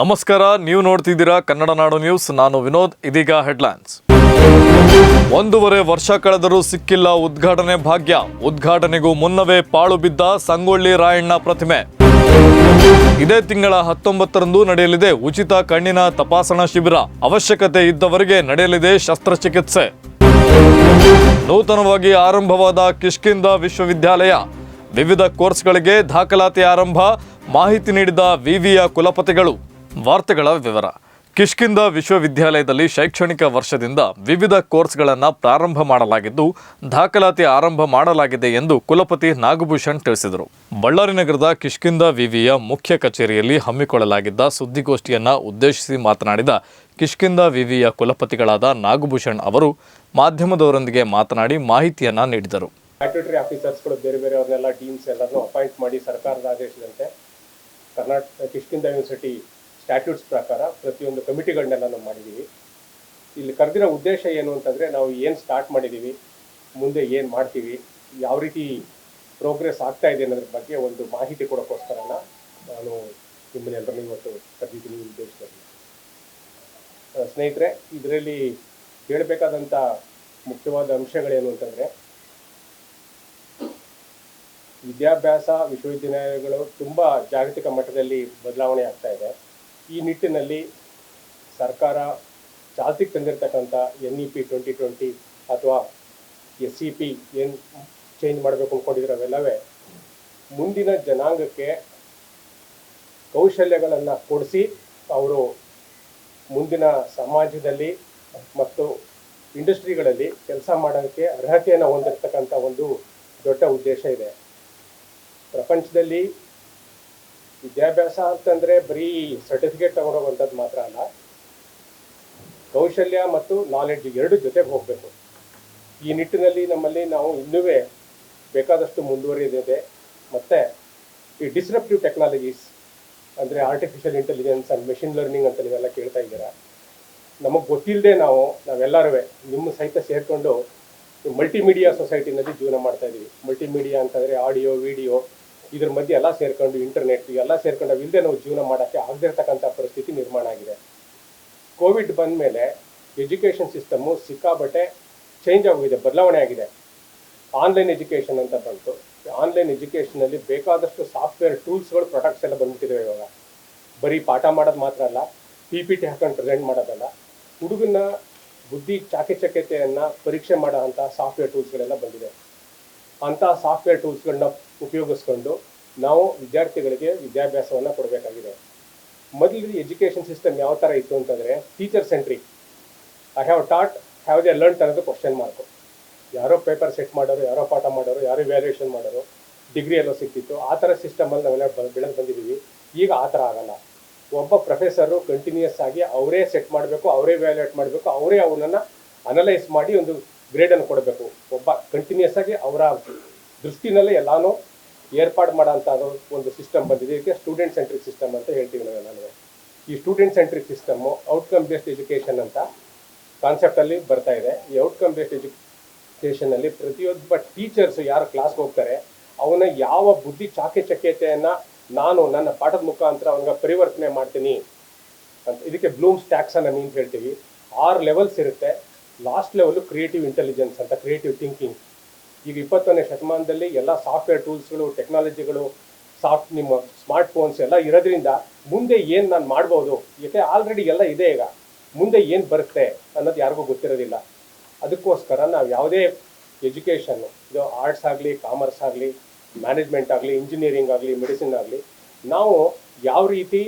ನಮಸ್ಕಾರ, ನೀವು ನೋಡ್ತಿದ್ದೀರಾ ಕನ್ನಡ ನಾಡು ನ್ಯೂಸ್, ನಾನು ವಿನೋದ್, ಇದೀಗ ಹೆಡ್ಲೈನ್ಸ್. ಒಂದೂವರೆ ವರ್ಷ ಕಳೆದರೂ ಸಿಕ್ಕಿಲ್ಲ ಉದ್ಘಾಟನೆ ಭಾಗ್ಯ. ಉದ್ಘಾಟನೆಗೂ ಮುನ್ನವೇ ಪಾಳು ಬಿದ್ದ ಸಂಗೊಳ್ಳಿ ರಾಯಣ್ಣ ಪ್ರತಿಮೆ. ಇದೇ ತಿಂಗಳ ಹತ್ತೊಂಬತ್ತರಂದು ನಡೆಯಲಿದೆ ಉಚಿತ ಕಣ್ಣಿನ ತಪಾಸಣಾ ಶಿಬಿರ. ಅವಶ್ಯಕತೆ ಇದ್ದವರಿಗೆ ನಡೆಯಲಿದೆ ಶಸ್ತ್ರಚಿಕಿತ್ಸೆ. ನೂತನವಾಗಿ ಆರಂಭವಾದ ಕಿಷ್ಕಿಂದ ವಿಶ್ವವಿದ್ಯಾಲಯ. ವಿವಿಧ ಕೋರ್ಸ್ಗಳಿಗೆ ದಾಖಲಾತಿ ಆರಂಭ. ಮಾಹಿತಿ ನೀಡಿದ ವಿವಿಯ ಕುಲಪತಿಗಳು. ವಾರ್ತೆಗಳ ವಿವರ. ಕಿಷ್ಕಿಂದ ವಿಶ್ವವಿದ್ಯಾಲಯದಲ್ಲಿ ಶೈಕ್ಷಣಿಕ ವರ್ಷದಿಂದ ವಿವಿಧ ಕೋರ್ಸ್ಗಳನ್ನು ಪ್ರಾರಂಭ ಮಾಡಲಾಗಿದ್ದು, ದಾಖಲಾತಿ ಆರಂಭ ಮಾಡಲಾಗಿದೆ ಎಂದು ಕುಲಪತಿ ನಾಗಭೂಷಣ್ ತಿಳಿಸಿದರು. ಬಳ್ಳಾರಿ ನಗರದ ಕಿಷ್ಕಿಂದ ವಿವಿಯ ಮುಖ್ಯ ಕಚೇರಿಯಲ್ಲಿ ಹಮ್ಮಿಕೊಳ್ಳಲಾಗಿದ್ದ ಸುದ್ದಿಗೋಷ್ಠಿಯನ್ನು ಉದ್ದೇಶಿಸಿ ಮಾತನಾಡಿದ ಕಿಷ್ಕಿಂದ ವಿವಿಯ ಕುಲಪತಿಗಳಾದ ನಾಗಭೂಷಣ್ ಅವರು, ಮಾಧ್ಯಮದವರೊಂದಿಗೆ ಮಾತನಾಡಿ ಮಾಹಿತಿಯನ್ನು ನೀಡಿದರು. ಸ್ಟ್ಯಾಟ್ಯೂಟರಿ ಆಫೀಸರ್ಸ್ಗಳು ಬೇರೆ ಬೇರೆ ಅವ್ರನ್ನೆಲ್ಲ ಟೀಮ್ಸ್ ಎಲ್ಲರನ್ನೂ ಅಪಾಯಿಂಟ್ ಮಾಡಿ ಸರ್ಕಾರದ ಆದೇಶದಂತೆ ಕರ್ನಾಟಕ ಕಿಷ್ಕಿಂದ ಯೂನಿವರ್ಸಿಟಿ ಸ್ಟ್ಯಾಟ್ಯೂಟ್ಸ್ ಪ್ರಕಾರ ಪ್ರತಿಯೊಂದು ಕಮಿಟಿಗಳನ್ನೆಲ್ಲ ನಾವು ಮಾಡಿದ್ದೀವಿ. ಇಲ್ಲಿ ಕರೆದಿರೋ ಉದ್ದೇಶ ಏನು ಅಂತಂದರೆ ನಾವು ಏನು ಸ್ಟಾರ್ಟ್ ಮಾಡಿದ್ದೀವಿ, ಮುಂದೆ ಏನು ಮಾಡ್ತೀವಿ, ಯಾವ ರೀತಿ ಪ್ರೋಗ್ರೆಸ್ ಆಗ್ತಾ ಇದೆ ಅನ್ನೋದ್ರ ಬಗ್ಗೆ ಒಂದು ಮಾಹಿತಿ ಕೊಡೋಕ್ಕೋಸ್ಕರನ ನಾನು ನಿಮ್ಮನ್ನೆಲ್ಲರನ್ನೂ ಇವತ್ತು ಕರೆದಿದ್ದೀನಿ ಉದ್ದೇಶದಲ್ಲಿ. ಸ್ನೇಹಿತರೆ, ಇದರಲ್ಲಿ ಹೇಳಬೇಕಾದಂಥ ಮುಖ್ಯವಾದ ಅಂಶಗಳೇನು ಅಂತಂದರೆ, ವಿದ್ಯಾಭ್ಯಾಸ, ವಿಶ್ವವಿದ್ಯಾಲಯಗಳು ತುಂಬ ಜಾಗತಿಕ ಮಟ್ಟದಲ್ಲಿ ಬದಲಾವಣೆ ಆಗ್ತಾ ಇದೆ. ಈ ನಿಟ್ಟಿನಲ್ಲಿ ಸರ್ಕಾರ ಚಾಲ್ತಿಗೆ ತಂದಿರತಕ್ಕಂಥ N E P twenty twenty ಅಥವಾ ಎಸ್ ಸಿ ಪಿ ಏನು ಚೇಂಜ್ ಮಾಡಬೇಕು ಅಂದ್ಕೊಂಡಿದ್ರೆ ಅವೆಲ್ಲವೇ, ಮುಂದಿನ ಜನಾಂಗಕ್ಕೆ ಕೌಶಲ್ಯಗಳನ್ನು ಕೊಡಿಸಿ ಅವರು ಮುಂದಿನ ಸಮಾಜದಲ್ಲಿ ಮತ್ತು ಇಂಡಸ್ಟ್ರಿಗಳಲ್ಲಿ ಕೆಲಸ ಮಾಡೋಕ್ಕೆ ಅರ್ಹತೆಯನ್ನು ಹೊಂದಿರತಕ್ಕಂಥ ಒಂದು ದೊಡ್ಡ ಉದ್ದೇಶ ಇದೆ. ಪ್ರಪಂಚದಲ್ಲಿ ವಿದ್ಯಾಭ್ಯಾಸ ಅಂತಂದರೆ ಬರೀ ಸರ್ಟಿಫಿಕೇಟ್ ತಗೊಂಡೋಗುವಂಥದ್ದು ಮಾತ್ರ ಅಲ್ಲ, ಕೌಶಲ್ಯ ಮತ್ತು ನಾಲೆಡ್ಜ್ ಎರಡು ಜೊತೆಗೆ ಹೋಗಬೇಕು. ಈ ನಿಟ್ಟಿನಲ್ಲಿ ನಮ್ಮಲ್ಲಿ ನಾವು ಇನ್ನೂ ಬೇಕಾದಷ್ಟು ಮುಂದುವರಿದಿದೆ. ಮತ್ತು ಈ ಡಿಸ್ರಪ್ಟಿವ್ ಟೆಕ್ನಾಲಜೀಸ್ ಅಂದರೆ artificial intelligence and machine learning ಅಂತ ನೀವೆಲ್ಲ ಕೇಳ್ತಾ ಇದ್ದೀರಾ? ನಮಗೆ ಗೊತ್ತಿಲ್ಲದೆ ನಾವು ನಾವೆಲ್ಲರೂ ನಿಮ್ಮ ಸಹಿತ ಸೇರಿಕೊಂಡು ಮಲ್ಟಿಮೀಡಿಯಾ ಸೊಸೈಟಿನಲ್ಲಿ ಜೀವನ ಮಾಡ್ತಾ ಇದ್ದೀವಿ ಮಲ್ಟಿಮೀಡಿಯಾ ಅಂತಂದರೆ ಆಡಿಯೋ ವಿಡಿಯೋ ಇದ್ರ ಮಧ್ಯೆ ಎಲ್ಲ ಸೇರ್ಕೊಂಡು ಇಂಟರ್ನೆಟ್ ಎಲ್ಲ ಸೇರ್ಕೊಂಡು ಇಲ್ಲದೆ ನಾವು ಜೀವನ ಮಾಡೋಕ್ಕೆ ಆಗದಿರ್ತಕ್ಕಂಥ ಪರಿಸ್ಥಿತಿ ನಿರ್ಮಾಣ ಆಗಿದೆ. ಕೋವಿಡ್ ಬಂದ ಮೇಲೆ ಎಜುಕೇಷನ್ ಸಿಸ್ಟಮು ಸಿಕ್ಕಾಬಟ್ಟೆ ಚೇಂಜ್ ಆಗೋಗಿದೆ, ಬದಲಾವಣೆ ಆಗಿದೆ. ಆನ್ಲೈನ್ ಎಜುಕೇಷನ್ ಅಂತ ಬಂತು. ಆನ್ಲೈನ್ ಎಜುಕೇಷನಲ್ಲಿ ಬೇಕಾದಷ್ಟು ಸಾಫ್ಟ್ವೇರ್ ಟೂಲ್ಸ್ಗಳು ಪ್ರಾಡಕ್ಟ್ಸ್ ಎಲ್ಲ ಬಂದ್ಬಿಟ್ಟಿದೆ ಇವಾಗ. ಬರೀ ಪಾಠ ಮಾಡೋದು ಮಾತ್ರ ಅಲ್ಲ ಪಿ ಪಿ ಟಿ ಹಾಕೊಂಡು ಪ್ರೆಸೆಂಟ್ ಮಾಡೋದಲ್ಲ. ಹುಡುಗನ ಬುದ್ಧಿ ಚಾಕಚಕ್ಯತೆಯನ್ನು ಪರೀಕ್ಷೆ ಮಾಡೋ ಅಂಥ ಸಾಫ್ಟ್ವೇರ್ ಟೂಲ್ಸ್ಗಳೆಲ್ಲ ಬಂದಿದೆ. ಅಂಥ ಸಾಫ್ಟ್ವೇರ್ ಟೂಲ್ಸ್ಗಳನ್ನ ಉಪಯೋಗಿಸ್ಕೊಂಡು ನಾವು ವಿದ್ಯಾರ್ಥಿಗಳಿಗೆ ವಿದ್ಯಾಭ್ಯಾಸವನ್ನು ಕೊಡಬೇಕಾಗಿದೆ. ಮೊದಲು ಎಜುಕೇಷನ್ ಸಿಸ್ಟಮ್ ಯಾವ ಥರ ಇತ್ತು ಅಂತಂದರೆ teacher centric I have taught have they learn ಅನ್ನೋದು ಕ್ವಶನ್ ಮಾರ್ಕು ಯಾರೋ ಪೇಪರ್ ಸೆಟ್ ಮಾಡೋರು, ಯಾರೋ ಪಾಠ ಮಾಡೋರು, ಯಾರೋ ವ್ಯಾಲ್ಯೂಯೇಷನ್ ಮಾಡೋರು ಡಿಗ್ರಿ ಎಲ್ಲೋ ಸಿಕ್ತಿತ್ತು ಆ ಥರ ಸಿಸ್ಟಮಲ್ಲಿ ನಾವೆಲ್ಲ ಬೆಳೆದು ಬಂದಿದ್ದೀವಿ. ಈಗ ಆ ಥರ ಆಗಲ್ಲ. ಒಬ್ಬ ಪ್ರೊಫೆಸರು ಕಂಟಿನ್ಯೂಸ್ ಆಗಿ ಅವರೇ ಸೆಟ್ ಮಾಡಬೇಕು, ಅವರೇ ವ್ಯಾಲ್ಯೂಯೇಟ್ ಮಾಡಬೇಕು, ಅವರೇ ಅವನನ್ನು ಅನಲೈಸ್ ಮಾಡಿ ಒಂದು ಗ್ರೇಡನ್ನು ಕೊಡಬೇಕು. ಒಬ್ಬ ಕಂಟಿನ್ಯೂಸ್ ಆಗಿ ಅವರ ದೃಷ್ಟಿನಲ್ಲೇ ಎಲ್ಲಾನು ಏರ್ಪಾಡು ಮಾಡೋಂಥ ಒಂದು ಸಿಸ್ಟಮ್ ಬಂದಿದೆ. ಇದಕ್ಕೆ ಸ್ಟೂಡೆಂಟ್ ಸೆಂಟ್ರಿಕ್ ಸಿಸ್ಟಮ್ ಅಂತ ಹೇಳ್ತೀವಿ ನಾವೆಲ್ಲನೂ ಈ student centric system outcome based education ಅಂತ ಕಾನ್ಸೆಪ್ಟಲ್ಲಿ ಬರ್ತಾ ಇದೆ. ಈ ಔಟ್ಕಮ್ ಬೇಸ್ಡ್ ಎಜುಕೇಷನಲ್ಲಿ ಪ್ರತಿಯೊಬ್ಬ ಟೀಚರ್ಸ್ ಯಾರು ಕ್ಲಾಸ್ಗೆ ಹೋಗ್ತಾರೆ, ಅವನ ಯಾವ ಬುದ್ಧಿ ಚಾಕೆ ಚಕ್ಯತೆಯನ್ನು ನಾನು ನನ್ನ ಪಾಠದ ಮುಖಾಂತರ ಅವನಿಗೆ ಪರಿವರ್ತನೆ ಮಾಡ್ತೀನಿ ಅಂತ. ಇದಕ್ಕೆ ಬ್ಲೂಮ್ಸ್ ಟ್ಯಾಕ್ಸನ್ನು ಮೀನ್ಸ್ ಹೇಳ್ತೀವಿ. ಆರು ಲೆವೆಲ್ಸ್ ಇರುತ್ತೆ. ಲಾಸ್ಟ್ ಲೆವೆಲ್ ಕ್ರಿಯೇಟಿವ್ ಇಂಟೆಲಿಜೆನ್ಸ್ ಅಂತ ಕ್ರಿಯೇಟಿವ್ ಥಿಂಕಿಂಗ್ ಈಗ ಇಪ್ಪತ್ತೊಂದನೇ ಶತಮಾನದಲ್ಲಿ ಎಲ್ಲ ಸಾಫ್ಟ್ವೇರ್ ಟೂಲ್ಸ್ಗಳು ಟೆಕ್ನಾಲಜಿಗಳು ಸಾಫ್ಟ್ ನಿಮ್ಮ ಸ್ಮಾರ್ಟ್ ಫೋನ್ಸ್ ಎಲ್ಲ ಇರೋದ್ರಿಂದ ಮುಂದೆ ಏನು ನಾನು ಮಾಡ್ಬೋದು? ಯಾಕೆ ಆಲ್ರೆಡಿ ಎಲ್ಲ ಇದೆ ಈಗ. ಮುಂದೆ ಏನು ಬರುತ್ತೆ ಅನ್ನೋದು ಯಾರಿಗೂ ಗೊತ್ತಿರೋದಿಲ್ಲ. ಅದಕ್ಕೋಸ್ಕರ ನಾವು ಯಾವುದೇ ಎಜುಕೇಷನ್ನು ಇದು ಆರ್ಟ್ಸ್ ಆಗಲಿ ಕಾಮರ್ಸ್ ಆಗಲಿ ಮ್ಯಾನೇಜ್ಮೆಂಟ್ ಆಗಲಿ ಇಂಜಿನಿಯರಿಂಗ್ ಆಗಲಿ ಮೆಡಿಸಿನ್ ಆಗಲಿ, ನಾವು ಯಾವ ರೀತಿ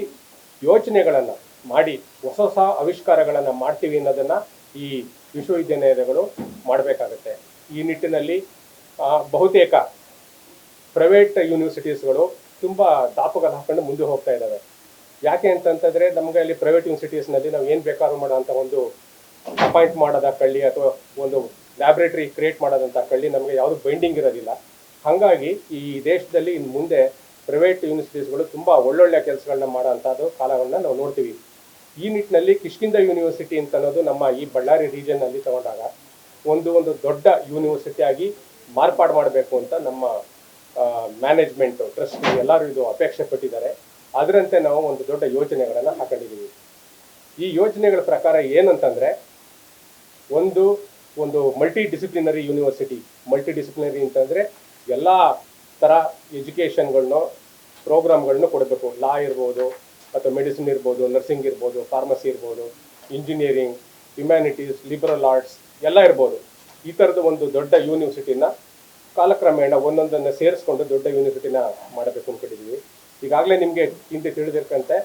ಯೋಚನೆಗಳನ್ನು ಮಾಡಿ, ಹೊಸ ಹೊಸ ಆವಿಷ್ಕಾರಗಳನ್ನು ಮಾಡ್ತೀವಿ ಅನ್ನೋದನ್ನು ಈ ವಿಶ್ವವಿದ್ಯಾನಿಲಯಗಳು ಮಾಡಬೇಕಾಗುತ್ತೆ. ಈ ನಿಟ್ಟಿನಲ್ಲಿ ಬಹುತೇಕ ಪ್ರೈವೇಟ್ ಯೂನಿವರ್ಸಿಟೀಸ್ಗಳು ತುಂಬ ದಾಪುಗಳು ಹಾಕೊಂಡು ಮುಂದೆ ಹೋಗ್ತಾ ಇದ್ದಾವೆ ಯಾಕೆ ಅಂತಂತಂದರೆ, ನಮಗೆ ಅಲ್ಲಿ ಪ್ರೈವೇಟ್ ಯೂನಿವರ್ಸಿಟೀಸ್ನಲ್ಲಿ ನಾವು ಏನು ಬೇಕಾದ್ರೂ ಮಾಡೋವಂಥ ಒಂದು ಅಪಾಯಿಂಟ್ ಮಾಡೋದ ಕಳ್ಳಿ ಅಥವಾ ಒಂದು ಲ್ಯಾಬ್ರೇಟರಿ ಕ್ರಿಯೇಟ್ ಕಳ್ಳಿ ನಮಗೆ ಯಾವುದು ಬೈಂಡಿಂಗ್ ಇರೋದಿಲ್ಲ. ಹಾಗಾಗಿ ಈ ದೇಶದಲ್ಲಿ ಇನ್ನು ಮುಂದೆ ಪ್ರೈವೇಟ್ ಯೂನಿವರ್ಸಿಟೀಸ್ಗಳು ತುಂಬ ಒಳ್ಳೊಳ್ಳೆ ಕೆಲಸಗಳನ್ನ ಮಾಡೋಂಥದ್ದು ಕಾಲವನ್ನು ನಾವು ನೋಡ್ತೀವಿ. ಈ ನಿಟ್ಟಿನಲ್ಲಿ ಕಿಷ್ಕಿಂದ ಯೂನಿವರ್ಸಿಟಿ ಅಂತ ಅನ್ನೋದು ನಮ್ಮ ಈ ಬಳ್ಳಾರಿ ರೀಜನ್ ಅಲ್ಲಿ ತಗೊಂಡಾಗ ಒಂದು ಒಂದು ದೊಡ್ಡ ಯೂನಿವರ್ಸಿಟಿ ಆಗಿ ಮಾರ್ಪಾಡು ಮಾಡಬೇಕು ಅಂತ ನಮ್ಮ ಮ್ಯಾನೇಜ್ಮೆಂಟ್ ಟ್ರಸ್ಟ್ ಎಲ್ಲರೂ ಇದು ಅಪೇಕ್ಷೆ ಪಟ್ಟಿದ್ದಾರೆ. ಅದರಂತೆ ನಾವು ಒಂದು ದೊಡ್ಡ ಯೋಜನೆಗಳನ್ನು ಹಾಕೊಂಡಿದ್ದೀವಿ ಈ ಯೋಜನೆಗಳ ಪ್ರಕಾರ ಏನಂತಂದರೆ, ಒಂದು ಒಂದು multi disciplinary university multi disciplinary ಅಂತಂದರೆ ಎಲ್ಲ ಥರ ಎಜುಕೇಷನ್ಗಳನ್ನೋ ಪ್ರೋಗ್ರಾಮ್ಗಳನ್ನು ಕೊಡಬೇಕು. ಲಾ ಇರ್ಬೋದು ಅಥವಾ ಮೆಡಿಸಿನ್ ಇರ್ಬೋದು ನರ್ಸಿಂಗ್ ಇರ್ಬೋದು ಫಾರ್ಮಸಿ ಇರ್ಬೋದು ಇಂಜಿನಿಯರಿಂಗ್ ಹ್ಯುಮ್ಯಾನಿಟೀಸ್ ಲಿಬರಲ್ ಆರ್ಟ್ಸ್ ಎಲ್ಲ ಇರ್ಬೋದು. ಈ ಥರದ ಒಂದು ದೊಡ್ಡ ಯೂನಿವರ್ಸಿಟಿನ ಕಾಲಕ್ರಮೇಣ ಒಂದೊಂದನ್ನು ಸೇರಿಸ್ಕೊಂಡು ದೊಡ್ಡ ಯೂನಿವರ್ಸಿಟಿನ ಮಾಡಬೇಕು ಅಂದ್ಕೊಂಡಿದ್ದೀವಿ ಈಗಾಗಲೇ ನಿಮಗೆ ಹಿಂದೆ ತಿಳಿದಿರ್ಕಂತೆ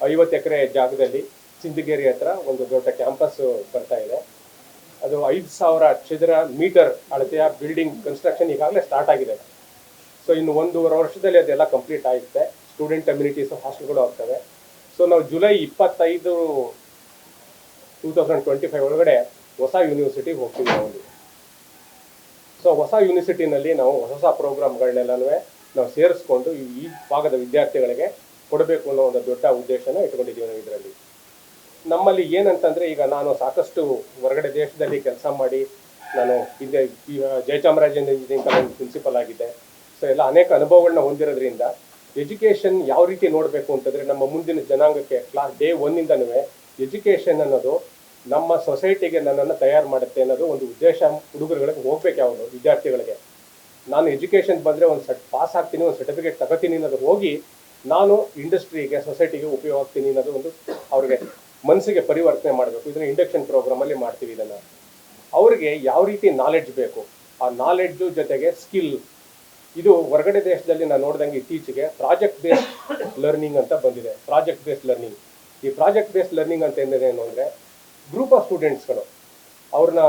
ಐವತ್ತು ಎಕರೆ ಜಾಗದಲ್ಲಿ ಸಿಂದಗೇರಿ ಹತ್ರ ಒಂದು ದೊಡ್ಡ ಕ್ಯಾಂಪಸ್ ಬರ್ತಾ ಇದೆ. ಅದು ಐದು ಸಾವಿರ ಚದರ ಮೀಟರ್ ಅಳತೆಯ ಬಿಲ್ಡಿಂಗ್ ಕನ್ಸ್ಟ್ರಕ್ಷನ್ ಈಗಾಗಲೇ ಸ್ಟಾರ್ಟ್ ಆಗಿದೆ. ಸೊ ಇನ್ನು ಒಂದೂವರೆ ವರ್ಷದಲ್ಲಿ ಅದೆಲ್ಲ ಕಂಪ್ಲೀಟ್ ಆಗುತ್ತೆ. ಸ್ಟೂಡೆಂಟ್ ಕಮ್ಯುನಿಟೀಸ್ ಹಾಸ್ಟೆಲ್ಗಳು ಆಗ್ತವೆ. ಸೊ ನಾವು ಜುಲೈ ಇಪ್ಪತ್ತೈದು ಟೂ ತೌಸಂಡ್ ಟ್ವೆಂಟಿ ಫೈವ್ ಒಳಗಡೆ ಹೊಸ ಯೂನಿವರ್ಸಿಟಿಗೆ ಹೋಗ್ತೀವಿ ನಾವು. ಸೊ ಹೊಸ ಯೂನಿವರ್ಸಿಟಿನಲ್ಲಿ ನಾವು ಹೊಸ ಹೊಸ ಪ್ರೋಗ್ರಾಮ್ಗಳನ್ನೆಲ್ಲನೂ ನಾವು ಸೇರಿಸ್ಕೊಂಡು ಈ ಭಾಗದ ವಿದ್ಯಾರ್ಥಿಗಳಿಗೆ ಕೊಡಬೇಕು ಅನ್ನೋ ಒಂದು ದೊಡ್ಡ ಉದ್ದೇಶನ ಇಟ್ಕೊಂಡಿದ್ದೀವಿ ನಾವು ಇದರಲ್ಲಿ ನಮ್ಮಲ್ಲಿ ಏನಂತಂದರೆ ಈಗ ನಾನು ಸಾಕಷ್ಟು ಹೊರಗಡೆ ದೇಶದಲ್ಲಿ ಕೆಲಸ ಮಾಡಿ ನಾನು ಹಿಂದೆ ಜಯಚಾಮರಾಜೇಂದ್ರ ಇಂಜಿನಿಯರಿಂಗ್ ಕಾಲೇಜ್ ಪ್ರಿನ್ಸಿಪಲ್ ಆಗಿದ್ದೆ ಸೊ ಎಲ್ಲ ಅನೇಕ ಅನುಭವಗಳನ್ನ ಹೊಂದಿರೋದ್ರಿಂದ ಎಜುಕೇಷನ್ ಯಾವ ರೀತಿ ನೋಡಬೇಕು ಅಂತಂದ್ರೆ ನಮ್ಮ ಮುಂದಿನ ಜನಾಂಗಕ್ಕೆ ಕ್ಲಾಸ್ ಡೇ ಒನ್ನಿಂದನೂ ಎಜುಕೇಷನ್ ಅನ್ನೋದು ನಮ್ಮ ಸೊಸೈಟಿಗೆ ನನ್ನನ್ನು ತಯಾರು ಮಾಡುತ್ತೆ ಅನ್ನೋದು ಒಂದು ಉದ್ದೇಶ ಹುಡುಗರುಗಳಿಗೆ ಹೋಗ್ಬೇಕು ಯಾವುದು ವಿದ್ಯಾರ್ಥಿಗಳಿಗೆ. ನಾನು ಎಜುಕೇಷನ್ ಬಂದರೆ ಒಂದು ಸಟ್ ಪಾಸ್ ಆಗ್ತೀನಿ, ಒಂದು ಸರ್ಟಿಫಿಕೇಟ್ ತಗೋತೀನಿ ಅನ್ನೋದು ಹೋಗಿ ನಾನು ಇಂಡಸ್ಟ್ರಿಗೆ ಸೊಸೈಟಿಗೆ ಉಪಯೋಗ ಆಗ್ತೀನಿ ಅನ್ನೋದು ಒಂದು ಅವ್ರಿಗೆ ಮನಸ್ಸಿಗೆ ಪರಿವರ್ತನೆ ಮಾಡಬೇಕು. ಇದನ್ನು ಇಂಡಕ್ಷನ್ ಪ್ರೋಗ್ರಾಮಲ್ಲಿ ಮಾಡ್ತೀವಿ ಇದನ್ನು. ಅವರಿಗೆ ಯಾವ ರೀತಿ ನಾಲೆಡ್ಜ್ ಬೇಕು? ಆ ನಾಲೆಡ್ಜು ಜೊತೆಗೆ ಸ್ಕಿಲ್ ಇದು ಹೊರಗಡೆ ದೇಶದಲ್ಲಿ ನಾನು ನೋಡ್ದಂಗೆ ಇತ್ತೀಚೆಗೆ ಪ್ರಾಜೆಕ್ಟ್ ಬೇಸ್ಡ್ ಲರ್ನಿಂಗ್ ಅಂತ ಬಂದಿದೆ. ಪ್ರಾಜೆಕ್ಟ್ ಬೇಸ್ಡ್ ಲರ್ನಿಂಗ್ ಈ ಪ್ರಾಜೆಕ್ಟ್ ಬೇಸ್ಡ್ ಲರ್ನಿಂಗ್ ಅಂತ ಏನು ಅಂದರೆ ಗ್ರೂಪ್ ಆಫ್ ಸ್ಟೂಡೆಂಟ್ಸ್ಗಳು ಅವ್ರನ್ನ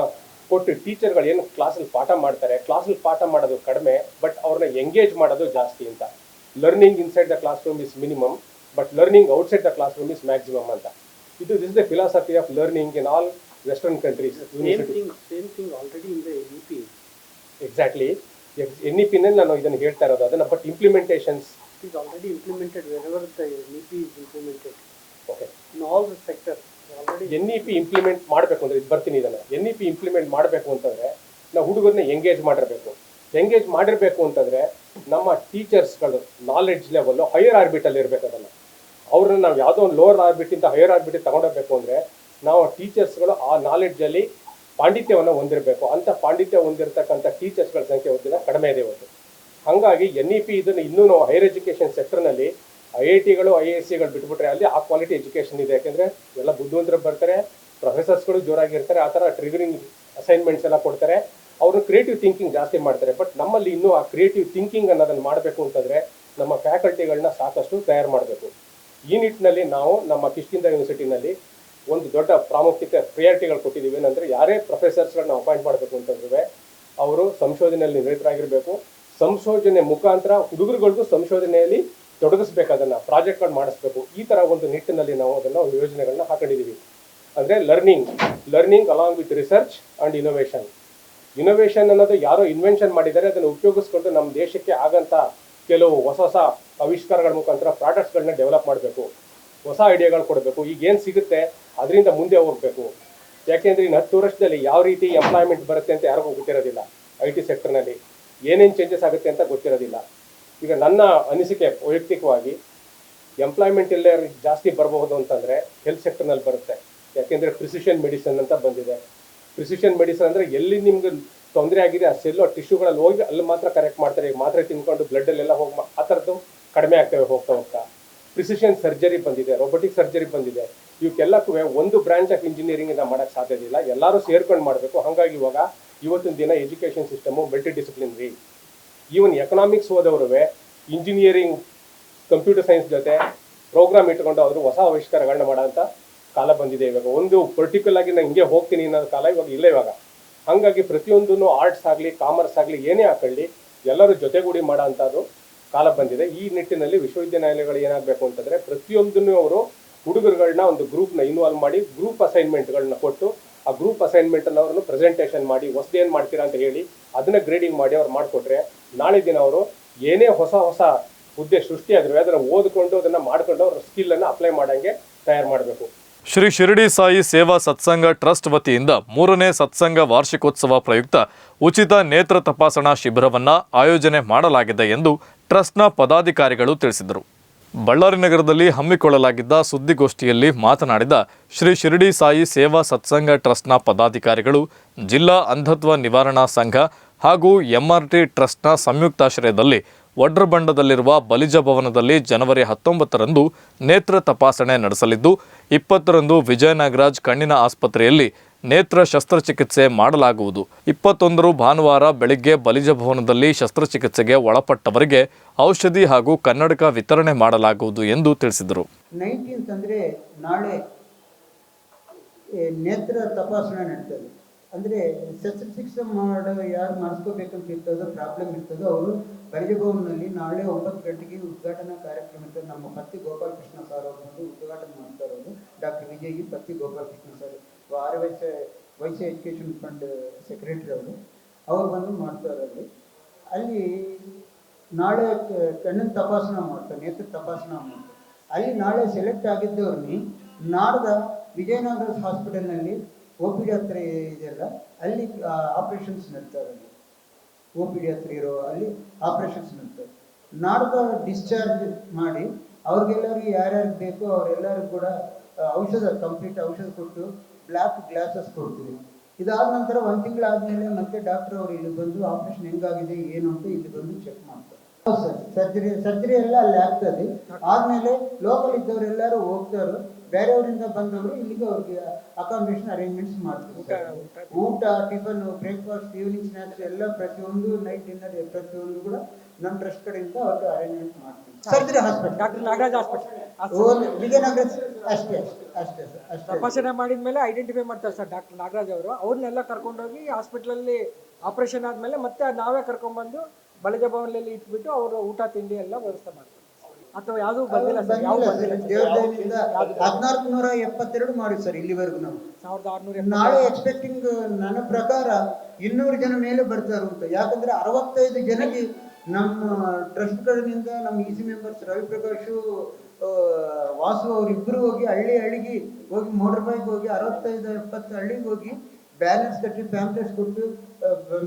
ಕೊಟ್ಟು ಟೀಚರ್ಗಳು ಏನು ಕ್ಲಾಸಲ್ಲಿ ಪಾಠ ಮಾಡ್ತಾರೆ. ಕ್ಲಾಸಲ್ಲಿ ಪಾಠ ಮಾಡೋದು ಕಡಿಮೆ ಬಟ್ ಅವ್ರನ್ನ ಎಂಗೇಜ್ ಮಾಡೋದು ಜಾಸ್ತಿ ಅಂತ. Learning inside the class room is minimum but learning outside the class room is maximum ಅಂತ ಇದು this the philosophy of learning in all western countries. Exactly N E ಪಿನಲ್ಲಿ ನಾನು ಇದನ್ನು ಹೇಳ್ತಾ ಇರೋದು ಅದನ್ನು but implementations is is implemented implemented wherever the NEP is implemented. Okay in all the sectors, already. N E P implement ಮಾಡಬೇಕು ಅಂದ್ರೆ ಇದು ಬರ್ತೀನಿ ಇದನ್ನು ಎನ್ ಇ ಪಿ ಇಂಪ್ಲಿಮೆಂಟ್ ಮಾಡಬೇಕು ಅಂತಂದ್ರೆ ನಾವು ಹುಡುಗರನ್ನ ಎಂಗೇಜ್ ಮಾಡಿರಬೇಕು ಎಂಗೇಜ್ ಮಾಡಿರಬೇಕು ಅಂತಂದ್ರೆ ನಮ್ಮ ಟೀಚರ್ಸ್ಗಳು ನಾಲೆಡ್ಜ್ ಲೆವೆಲ್ಲು ಹೈಯರ್ ಆರ್ಬಿಟಲ್ಲಿ ಇರಬೇಕು ಅದನ್ನು ಅವ್ರನ್ನ ನಾವು ಯಾವುದೋ ಒಂದು ಲೋವರ್ ಆರ್ಬಿಟಿಂದ ಹೈಯರ್ ಆರ್ಬಿಟಿಗೆ ತಗೊಂಡೋಗ್ಬೇಕು ಅಂದರೆ ನಾವು ಟೀಚರ್ಸ್ಗಳು ಆ ನಾಲೆಡ್ಜಲ್ಲಿ ಪಾಂಡಿತ್ಯವನ್ನು ಹೊಂದಿರಬೇಕು. ಅಂತ ಪಾಂಡಿತ್ಯ ಹೊಂದಿರತಕ್ಕಂಥ ಟೀಚರ್ಸ್ಗಳ ಸಂಖ್ಯೆ ಒಂದಿನ ಕಡಿಮೆ ಇದೆ ಒಂದು ಹಾಗಾಗಿ ಎನ್ ಇ ಪಿ ಇದನ್ನು ಇನ್ನೂ ನಾವು ಹೈಯರ್ ಎಜುಕೇಷನ್ ಸೆಕ್ಟರ್ನಲ್ಲಿ ಐ ಐ ಟಿಗಳು ಐ ಎಸ್ ಸಿಗಳು ಬಿಟ್ಬಿಟ್ರೆ ಅಲ್ಲಿ ಆ ಕ್ವಾಲಿಟಿ ಎಜುಕೇಷನ್ ಇದೆ. ಯಾಕೆಂದರೆ ಎಲ್ಲ ಬುದ್ಧಿವಂತರು ಬರ್ತಾರೆ ಪ್ರೊಫೆಸರ್ಸ್ಗಳು ಜೋರಾಗಿರ್ತಾರೆ, ಆ ಥರ ಟ್ರಿಗರಿಂಗ್ ಅಸೈನ್ಮೆಂಟ್ಸ್ ಎಲ್ಲ ಕೊಡ್ತಾರೆ. ಅವರು ಕ್ರಿಯೇಟಿವ್ ಥಿಂಕಿಂಗ್ ಜಾಸ್ತಿ ಮಾಡ್ತಾರೆ. ಬಟ್ ನಮ್ಮಲ್ಲಿ ಇನ್ನೂ ಆ ಕ್ರಿಯೇಟಿವ್ ಥಿಂಕಿಂಗ್ ಅನ್ನೋದನ್ನು ಮಾಡಬೇಕು ಅಂತಂದರೆ ನಮ್ಮ ಫ್ಯಾಕಲ್ಟಿಗಳನ್ನ ಸಾಕಷ್ಟು ತಯಾರು ಮಾಡಬೇಕು. ಈ ನಿಟ್ಟಿನಲ್ಲಿ ನಾವು ನಮ್ಮ ಕಿಷ್ಕಿಂದ ಯೂನಿವರ್ಸಿಟಿನಲ್ಲಿ ಒಂದು ದೊಡ್ಡ ಪ್ರಾಮುಖ್ಯತೆ ಪ್ರಿಯಾರಿಟಿಗಳು ಕೊಟ್ಟಿದ್ದೀವಿ. ಏನಂದರೆ ಯಾರೇ ಪ್ರೊಫೆಸರ್ಸ್ಗಳನ್ನ ಅಪಾಯಿಂಟ್ ಮಾಡಬೇಕು ಅಂತಂದ್ರೆ ಅವರು ಸಂಶೋಧನೆಯಲ್ಲಿ ನಿರತರಾಗಿರಬೇಕು. ಸಂಶೋಧನೆ ಮುಖಾಂತರ ಹುಡುಗರುಗಳಿಗೂ ಸಂಶೋಧನೆಯಲ್ಲಿ ತೊಡಗಿಸ್ಬೇಕು ಅದನ್ನು ಪ್ರಾಜೆಕ್ಟ್ಗಳು ಮಾಡಿಸ್ಬೇಕು. ಈ ಥರ ಒಂದು ನಿಟ್ಟಿನಲ್ಲಿ ನಾವು ಅದನ್ನು ಯೋಜನೆಗಳನ್ನ ಹಾಕೊಂಡಿದ್ದೀವಿ. ಅಂದರೆ learning learning along with research and innovation innovation ಅನ್ನೋದು ಯಾರೋ ಇನ್ವೆನ್ಷನ್ ಮಾಡಿದ್ದಾರೆ, ಅದನ್ನು ಉಪಯೋಗಿಸ್ಕೊಂಡು ನಮ್ಮ ದೇಶಕ್ಕೆ ಆಗಂತ ಕೆಲವು ಹೊಸ ಹೊಸ ಆವಿಷ್ಕಾರಗಳ ಮುಖಾಂತರ ಪ್ರಾಡಕ್ಟ್ಸ್ಗಳನ್ನ ಡೆವಲಪ್ ಮಾಡಬೇಕು. ಹೊಸ ಐಡಿಯಾಗಳು ಕೊಡಬೇಕು. ಈಗ ಏನು ಸಿಗುತ್ತೆ, ಅದರಿಂದ ಮುಂದೆ ಹೋಗಬೇಕು. ಯಾಕೆಂದರೆ ಇನ್ನು ಹತ್ತು ವರ್ಷದಲ್ಲಿ ಯಾವ ರೀತಿ ಎಂಪ್ಲಾಯ್ಮೆಂಟ್ ಬರುತ್ತೆ ಅಂತ ಯಾರಿಗೂ ಗೊತ್ತಿರೋದಿಲ್ಲ ಐ ಟಿ ಸೆಕ್ಟರ್ನಲ್ಲಿ ಏನೇನು ಚೇಂಜಸ್ ಆಗುತ್ತೆ ಅಂತ ಗೊತ್ತಿರೋದಿಲ್ಲ. ಈಗ ನನ್ನ ಅನಿಸಿಕೆ ವೈಯಕ್ತಿಕವಾಗಿ ಎಂಪ್ಲಾಯ್ಮೆಂಟ್ ಎಲ್ಲ ಜಾಸ್ತಿ ಬರಬಹುದು ಅಂತಂದರೆ ಹೆಲ್ತ್ ಸೆಕ್ಟರ್ನಲ್ಲಿ ಬರುತ್ತೆ. ಯಾಕೆಂದರೆ ಪ್ರಿಸಿಷನ್ ಮೆಡಿಸನ್ ಅಂತ ಬಂದಿದೆ. ಪ್ರಿಸಿಷನ್ ಮೆಡಿಸನ್ ಅಂದರೆ ಎಲ್ಲಿ ನಿಮ್ಗೆ ತೊಂದರೆ ಆಗಿದೆ, ಆ ಸೆಲ್ಲು ಟಿಶ್ಯೂಗಳಲ್ಲಿ ಹೋಗಿ ಅಲ್ಲಿ ಮಾತ್ರ ಕರೆಕ್ಟ್ ಮಾಡ್ತಾರೆ. ಈಗ ಮಾತ್ರೆ ತಿನ್ಕೊಂಡು ಬ್ಲಡ್ಡಲ್ಲೆಲ್ಲ ಹೋಗಿ ಆ ಥರದ್ದು ಕಡಿಮೆ ಆಗ್ತವೆ ಹೋಗ್ತಾ ಹೋಗ್ತಾ. ಪ್ರಿಸಿಷನ್ ಸರ್ಜರಿ ಬಂದಿದೆ ರೋಬೋಟಿಕ್ ಸರ್ಜರಿ ಬಂದಿದೆ. ಇವಕ್ಕೆಲ್ಲಕ್ಕೂ ಒಂದು ಬ್ರಾಂಚ್ ಆಫ್ ಇಂಜಿನಿಯರಿಂಗ್ ಇಂದ ಮಾಡೋಕ್ಕೆ ಸಾಧ್ಯವಿಲ್ಲ ಎಲ್ಲರೂ ಸೇರ್ಕೊಂಡು ಮಾಡಬೇಕು. ಹಾಗಾಗಿ ಇವಾಗ ಇವತ್ತಿನ ದಿನ education system multi disciplinary even economics ಹೋದವರು ಇಂಜಿನಿಯರಿಂಗ್ ಕಂಪ್ಯೂಟರ್ ಸೈನ್ಸ್ ಜೊತೆ ಪ್ರೋಗ್ರಾಮ್ ಇಟ್ಕೊಂಡು ಅವರು ಹೊಸ ಆವಿಷ್ಕಾರಗಳನ್ನ ಮಾಡೋಂಥ ಕಾಲ ಬಂದಿದೆ ಇವಾಗ. ಒಂದು ಪರ್ಟಿಕ್ಯುಲರ್ ಆಗಿ ನಾನು ಹಿಂಗೆ ಹೋಗ್ತೀನಿ ಅನ್ನೋ ಕಾಲ ಇವಾಗ ಇಲ್ಲ ಇವಾಗ. ಹಾಗಾಗಿ ಪ್ರತಿಯೊಂದೂ ಆರ್ಟ್ಸ್ ಆಗಲಿ ಕಾಮರ್ಸ್ ಆಗಲಿ ಏನೇ ಹಾಕೊಳ್ಳಿ ಎಲ್ಲರೂ ಜೊತೆಗೂಡಿ ಮಾಡೋ ಅಂಥದ್ದು ಕಾಲ ಬಂದಿದೆ. ಈ ನಿಟ್ಟಿನಲ್ಲಿ ವಿಶ್ವವಿದ್ಯಾನಿಲಯಗಳು ಏನಾಗಬೇಕು ಅಂತಂದರೆ ಪ್ರತಿಯೊಂದನ್ನು ಅವರು ಹುಡುಗರುಗಳನ್ನ ಒಂದು ಗ್ರೂಪ್ನ ಇನ್ವಾಲ್ವ್ ಮಾಡಿ ಗ್ರೂಪ್ ಅಸೈನ್ಮೆಂಟ್ಗಳನ್ನ ಕೊಟ್ಟು ಆ ಗ್ರೂಪ್ ಅಸೈನ್ಮೆಂಟನ್ನು ಅವ್ರನ್ನು ಪ್ರೆಸೆಂಟೇಷನ್ ಮಾಡಿ ಹೊಸದೇನು ಮಾಡ್ತೀರಾ ಅಂತ ಹೇಳಿ ಅದನ್ನ ಗ್ರೇಡಿಂಗ್ ಮಾಡಿ ಅವ್ರು ಮಾಡಿಕೊಟ್ರೆ ನಾಳೆ ದಿನ ಅವರು ಏನೇ ಹೊಸ ಹೊಸ ಹುದ್ದೆ ಸೃಷ್ಟಿಯಾದರೂ ಅದನ್ನು ಓದ್ಕೊಂಡು ಅದನ್ನು ಮಾಡಿಕೊಂಡು ಅವ್ರ ಸ್ಕಿಲ್ಲನ್ನು ಅಪ್ಲೈ ಮಾಡೋಂಗೆ ತಯಾರು ಮಾಡಬೇಕು. ಶ್ರೀ ಶಿರಡಿ ಸಾಯಿ ಸೇವಾ ಸತ್ಸಂಗ ಟ್ರಸ್ಟ್ ವತಿಯಿಂದ ಮೂರನೇ ಸತ್ಸಂಗ ವಾರ್ಷಿಕೋತ್ಸವ ಪ್ರಯುಕ್ತ ಉಚಿತ ನೇತ್ರ ತಪಾಸಣಾ ಶಿಬಿರವನ್ನು ಆಯೋಜನೆ ಮಾಡಲಾಗಿದೆ ಎಂದು ಟ್ರಸ್ಟ್ನ ಪದಾಧಿಕಾರಿಗಳು ತಿಳಿಸಿದರು. ಬಳ್ಳಾರಿ ನಗರದಲ್ಲಿ ಹಮ್ಮಿಕೊಳ್ಳಲಾಗಿದ್ದ ಸುದ್ದಿಗೋಷ್ಠಿಯಲ್ಲಿ ಮಾತನಾಡಿದ ಶ್ರೀ ಶಿರಡಿ ಸಾಯಿ ಸೇವಾ ಸತ್ಸಂಗ ಟ್ರಸ್ಟ್ನ ಪದಾಧಿಕಾರಿಗಳು, ಜಿಲ್ಲಾ ಅಂಧತ್ವ ನಿವಾರಣಾ ಸಂಘ ಹಾಗೂ ಎಂಆರ್ಟಿ ಟ್ರಸ್ಟ್ನ ಸಂಯುಕ್ತಾಶ್ರಯದಲ್ಲಿ ವಡ್ರಬಂಡದಲ್ಲಿರುವ ಬಲಿಜ ಭವನದಲ್ಲಿ ಜನವರಿ ಹತ್ತೊಂಬತ್ತರಂದು ನೇತ್ರ ತಪಾಸಣೆ ನಡೆಸಲಿದ್ದು, ಇಪ್ಪತ್ತರಂದು ವಿಜಯನಾಗರಾಜ್ ಕಣ್ಣಿನ ಆಸ್ಪತ್ರೆಯಲ್ಲಿ ನೇತ್ರ ಶಸ್ತ್ರಚಿಕಿತ್ಸೆ ಮಾಡಲಾಗುವುದು. ಇಪ್ಪತ್ತೊಂದರು ಭಾನುವಾರ ಬೆಳಿಗ್ಗೆ ಬಲಿಜ ಭವನದಲ್ಲಿ ಶಸ್ತ್ರಚಿಕಿತ್ಸೆಗೆ ಒಳಪಟ್ಟವರಿಗೆ ಔಷಧಿ ಹಾಗೂ ಕನ್ನಡಕ ವಿತರಣೆ ಮಾಡಲಾಗುವುದು ಎಂದು ತಿಳಿಸಿದರು. ನೈನ್ಟೀನ್ತ್ ಅಂದರೆ ನಾಳೆ ನೇತ್ರ ತಪಾಸಣೆ ನಡೀತದೆ. ಅಂದರೆ ಶಸ್ತ್ರಚಿಕಿತ್ಸೆ ಮಾಡೋ ಯಾರು ಮಾಡಿಸ್ಕೋಬೇಕಂತ ಇರ್ತದೋ ಪ್ರಾಬ್ಲಮ್ ಇರ್ತದೋ, ಅವರು ಭವನದಲ್ಲಿ ನಾಳೆ ಒಂಬತ್ತು ಗಂಟೆಗೆ ಉದ್ಘಾಟನಾ ಕಾರ್ಯಕ್ರಮ ನಮ್ಮ ಪತ್ತಿ ಗೋಪಾಲಕೃಷ್ಣ ಸರ್ ಅವರು ಉದ್ಘಾಟನೆ ಮಾಡ್ತಾ ಇರೋದು. Doctor Vijay Patti Gopalakrishna sir. R vice vice education fund secretary ಅವರು, ಅವ್ರು ಬಂದು ಮಾಡ್ತಾರೆ ಅಲ್ಲಿ ಅಲ್ಲಿ ನಾಳೆ ಕಣ್ಣಿನ ತಪಾಸಣೆ ಮಾಡ್ತಾರೆ ನೇತ್ರ ತಪಾಸಣೆ ಮಾಡ್ತಾರೆ. ಅಲ್ಲಿ ನಾಳೆ ಸೆಲೆಕ್ಟ್ ಆಗಿದ್ದವ್ರನ್ನ ನಾಡ್ದ ವಿಜಯನಗರ ಹಾಸ್ಪಿಟಲ್ನಲ್ಲಿ ಒ ಪಿ ಡಿ ಹತ್ರ ಇದೆಯಲ್ಲ ಅಲ್ಲಿ ಆಪರೇಷನ್ಸ್ ನಡ್ತಾರೆ ಅಲ್ಲಿ ಒ ಪಿ ಡಿ ಹತ್ರ ಇರೋ, ಅಲ್ಲಿ ಆಪರೇಷನ್ಸ್ ನಡ್ತಾರೆ ನಾಡ್ದ ಡಿಸ್ಚಾರ್ಜ್ ಮಾಡಿ, ಅವ್ರಿಗೆಲ್ಲರಿಗೂ ಯಾರ್ಯಾರಿಗೆ ಬೇಕೋ ಅವರೆಲ್ಲರಿಗೂ ಕೂಡ ಔಷಧ ಕಂಪ್ಲೀಟ್ ಔಷಧ ಕೊಟ್ಟು ಬ್ಲ್ಯಾಕ್ ಗ್ಲಾಸಸ್ ಕೊಡ್ತೀವಿ. ಇದಾದ ನಂತರ ಒಂದು ತಿಂಗಳಾದ್ಮೇಲೆ ಮತ್ತೆ ಡಾಕ್ಟರ್ ಅವರು ಇಲ್ಲಿ ಬಂದು ಆಪರೇಷನ್ ಹೆಂಗಾಗಿದೆ ಏನು ಅಂತ ಇಲ್ಲಿ ಬಂದು ಚೆಕ್ ಮಾಡ್ತಾರೆ. ಸರ್ ಸರ್ಜರಿ ಸರ್ಜರಿ ಎಲ್ಲ ಅಲ್ಲಿ ಆಗ್ತದೆ. ಆದ್ಮೇಲೆ ಲೋಕಲ್ ಇದ್ದವರೆಲ್ಲರೂ ಹೋಗ್ತಾರೆ. ಬೇರೆಯವರಿಂದ ಬಂದವರು ಇಲ್ಲಿಗೆ ಅವ್ರಿಗೆ ಅಕಾಮಿಡೇಷನ್ ಅರೇಂಜ್ಮೆಂಟ್ಸ್ ಮಾಡ್ತಾರೆ ಊಟ ಟಿಫನ್ ಬ್ರೇಕ್ಫಾಸ್ಟ್ ಈವ್ನಿಂಗ್ ಸ್ನಾಕ್ಸ್ ಎಲ್ಲ ಪ್ರತಿಯೊಂದು ನೈಟ್ ಡಿನ್ನರ್ ಪ್ರತಿಯೊಂದು ಕೂಡ ನಮ್ಮ ಟ್ರಸ್ಟ್ ಕಡೆಯಿಂದ ಅವ್ರಿಗೆ ಅರೇಂಜ್ಮೆಂಟ್ ಮಾಡ್ತೀವಿ. Surgery hospital doctor Nagaraj hospital Vijayanagar ಅಷ್ಟೇ ಅಷ್ಟೇ ಅಷ್ಟೇ. ತಪಾಸಣೆ ಮಾಡಿದ್ಮೇಲೆ ಐಡೆಂಟಿಫೈ ಮಾಡ್ತಾರೆ ಸರ್ ಡಾಕ್ಟರ್ ನಾಗರಾಜ್ ಅವರು. ಅವ್ರನ್ನೆಲ್ಲ ಕರ್ಕೊಂಡೋಗಿ ಹಾಸ್ಪಿಟ್ಲಲ್ಲಿ ಆಪರೇಷನ್ ಆದ್ಮೇಲೆ ಮತ್ತೆ ನಾವೇ ಕರ್ಕೊಂಡ್ಬಂದು ಬಳಿಜ ಭವನದಲ್ಲಿ ಇಟ್ಬಿಟ್ಟು ಅವರು ಊಟ ತಿಂಡಿ ಎಲ್ಲ ವ್ಯವಸ್ಥೆ ಮಾಡ್ತಾರೆ. ಅಥವಾ ಯಾವುದು ಬಂದಿಲ್ಲ ಸರ್ ಯಾವ ಹದಿನಾಲ್ಕು ನೂರ ಎಪ್ಪತ್ತೆರಡು ಮಾಡಿ ಸರ್ ಇಲ್ಲಿವರೆಗೂ ನಾವು. ಸಾವಿರದ ಆರ್ನೂರ ನಾಳೆ ಎಕ್ಸ್ಪೆಕ್ಟಿಂಗ್ ನನ್ನ ಪ್ರಕಾರ ಇನ್ನೂರು ಜನ ಮೇಲೆ ಬರ್ತಾರೆ ಅಂತ. ಯಾಕಂದ್ರೆ ಅರವತ್ತೈದು ಜನಕ್ಕೆ ನಮ್ಮ ಟ್ರಸ್ಟ್ ಕಡೆಯಿಂದ ನಮ್ಮ E C members Raviprakash Vasu ಅವರಿಬ್ಬರು ಹೋಗಿ ಹಳ್ಳಿ ಹಳ್ಳಿಗೆ ಹೋಗಿ ಮೋಟರ್ ಬೈಕ್ ಹೋಗಿ ಅರವತ್ತೈದು ಎಪ್ಪತ್ತು ಹಳ್ಳಿಗೆ ಹೋಗಿ ಬ್ಯಾಲೆನ್ಸ್ ಕಟ್ಟಿ ಪ್ಯಾಂಪ್ಲೆಟ್ಸ್ ಕೊಟ್ಟು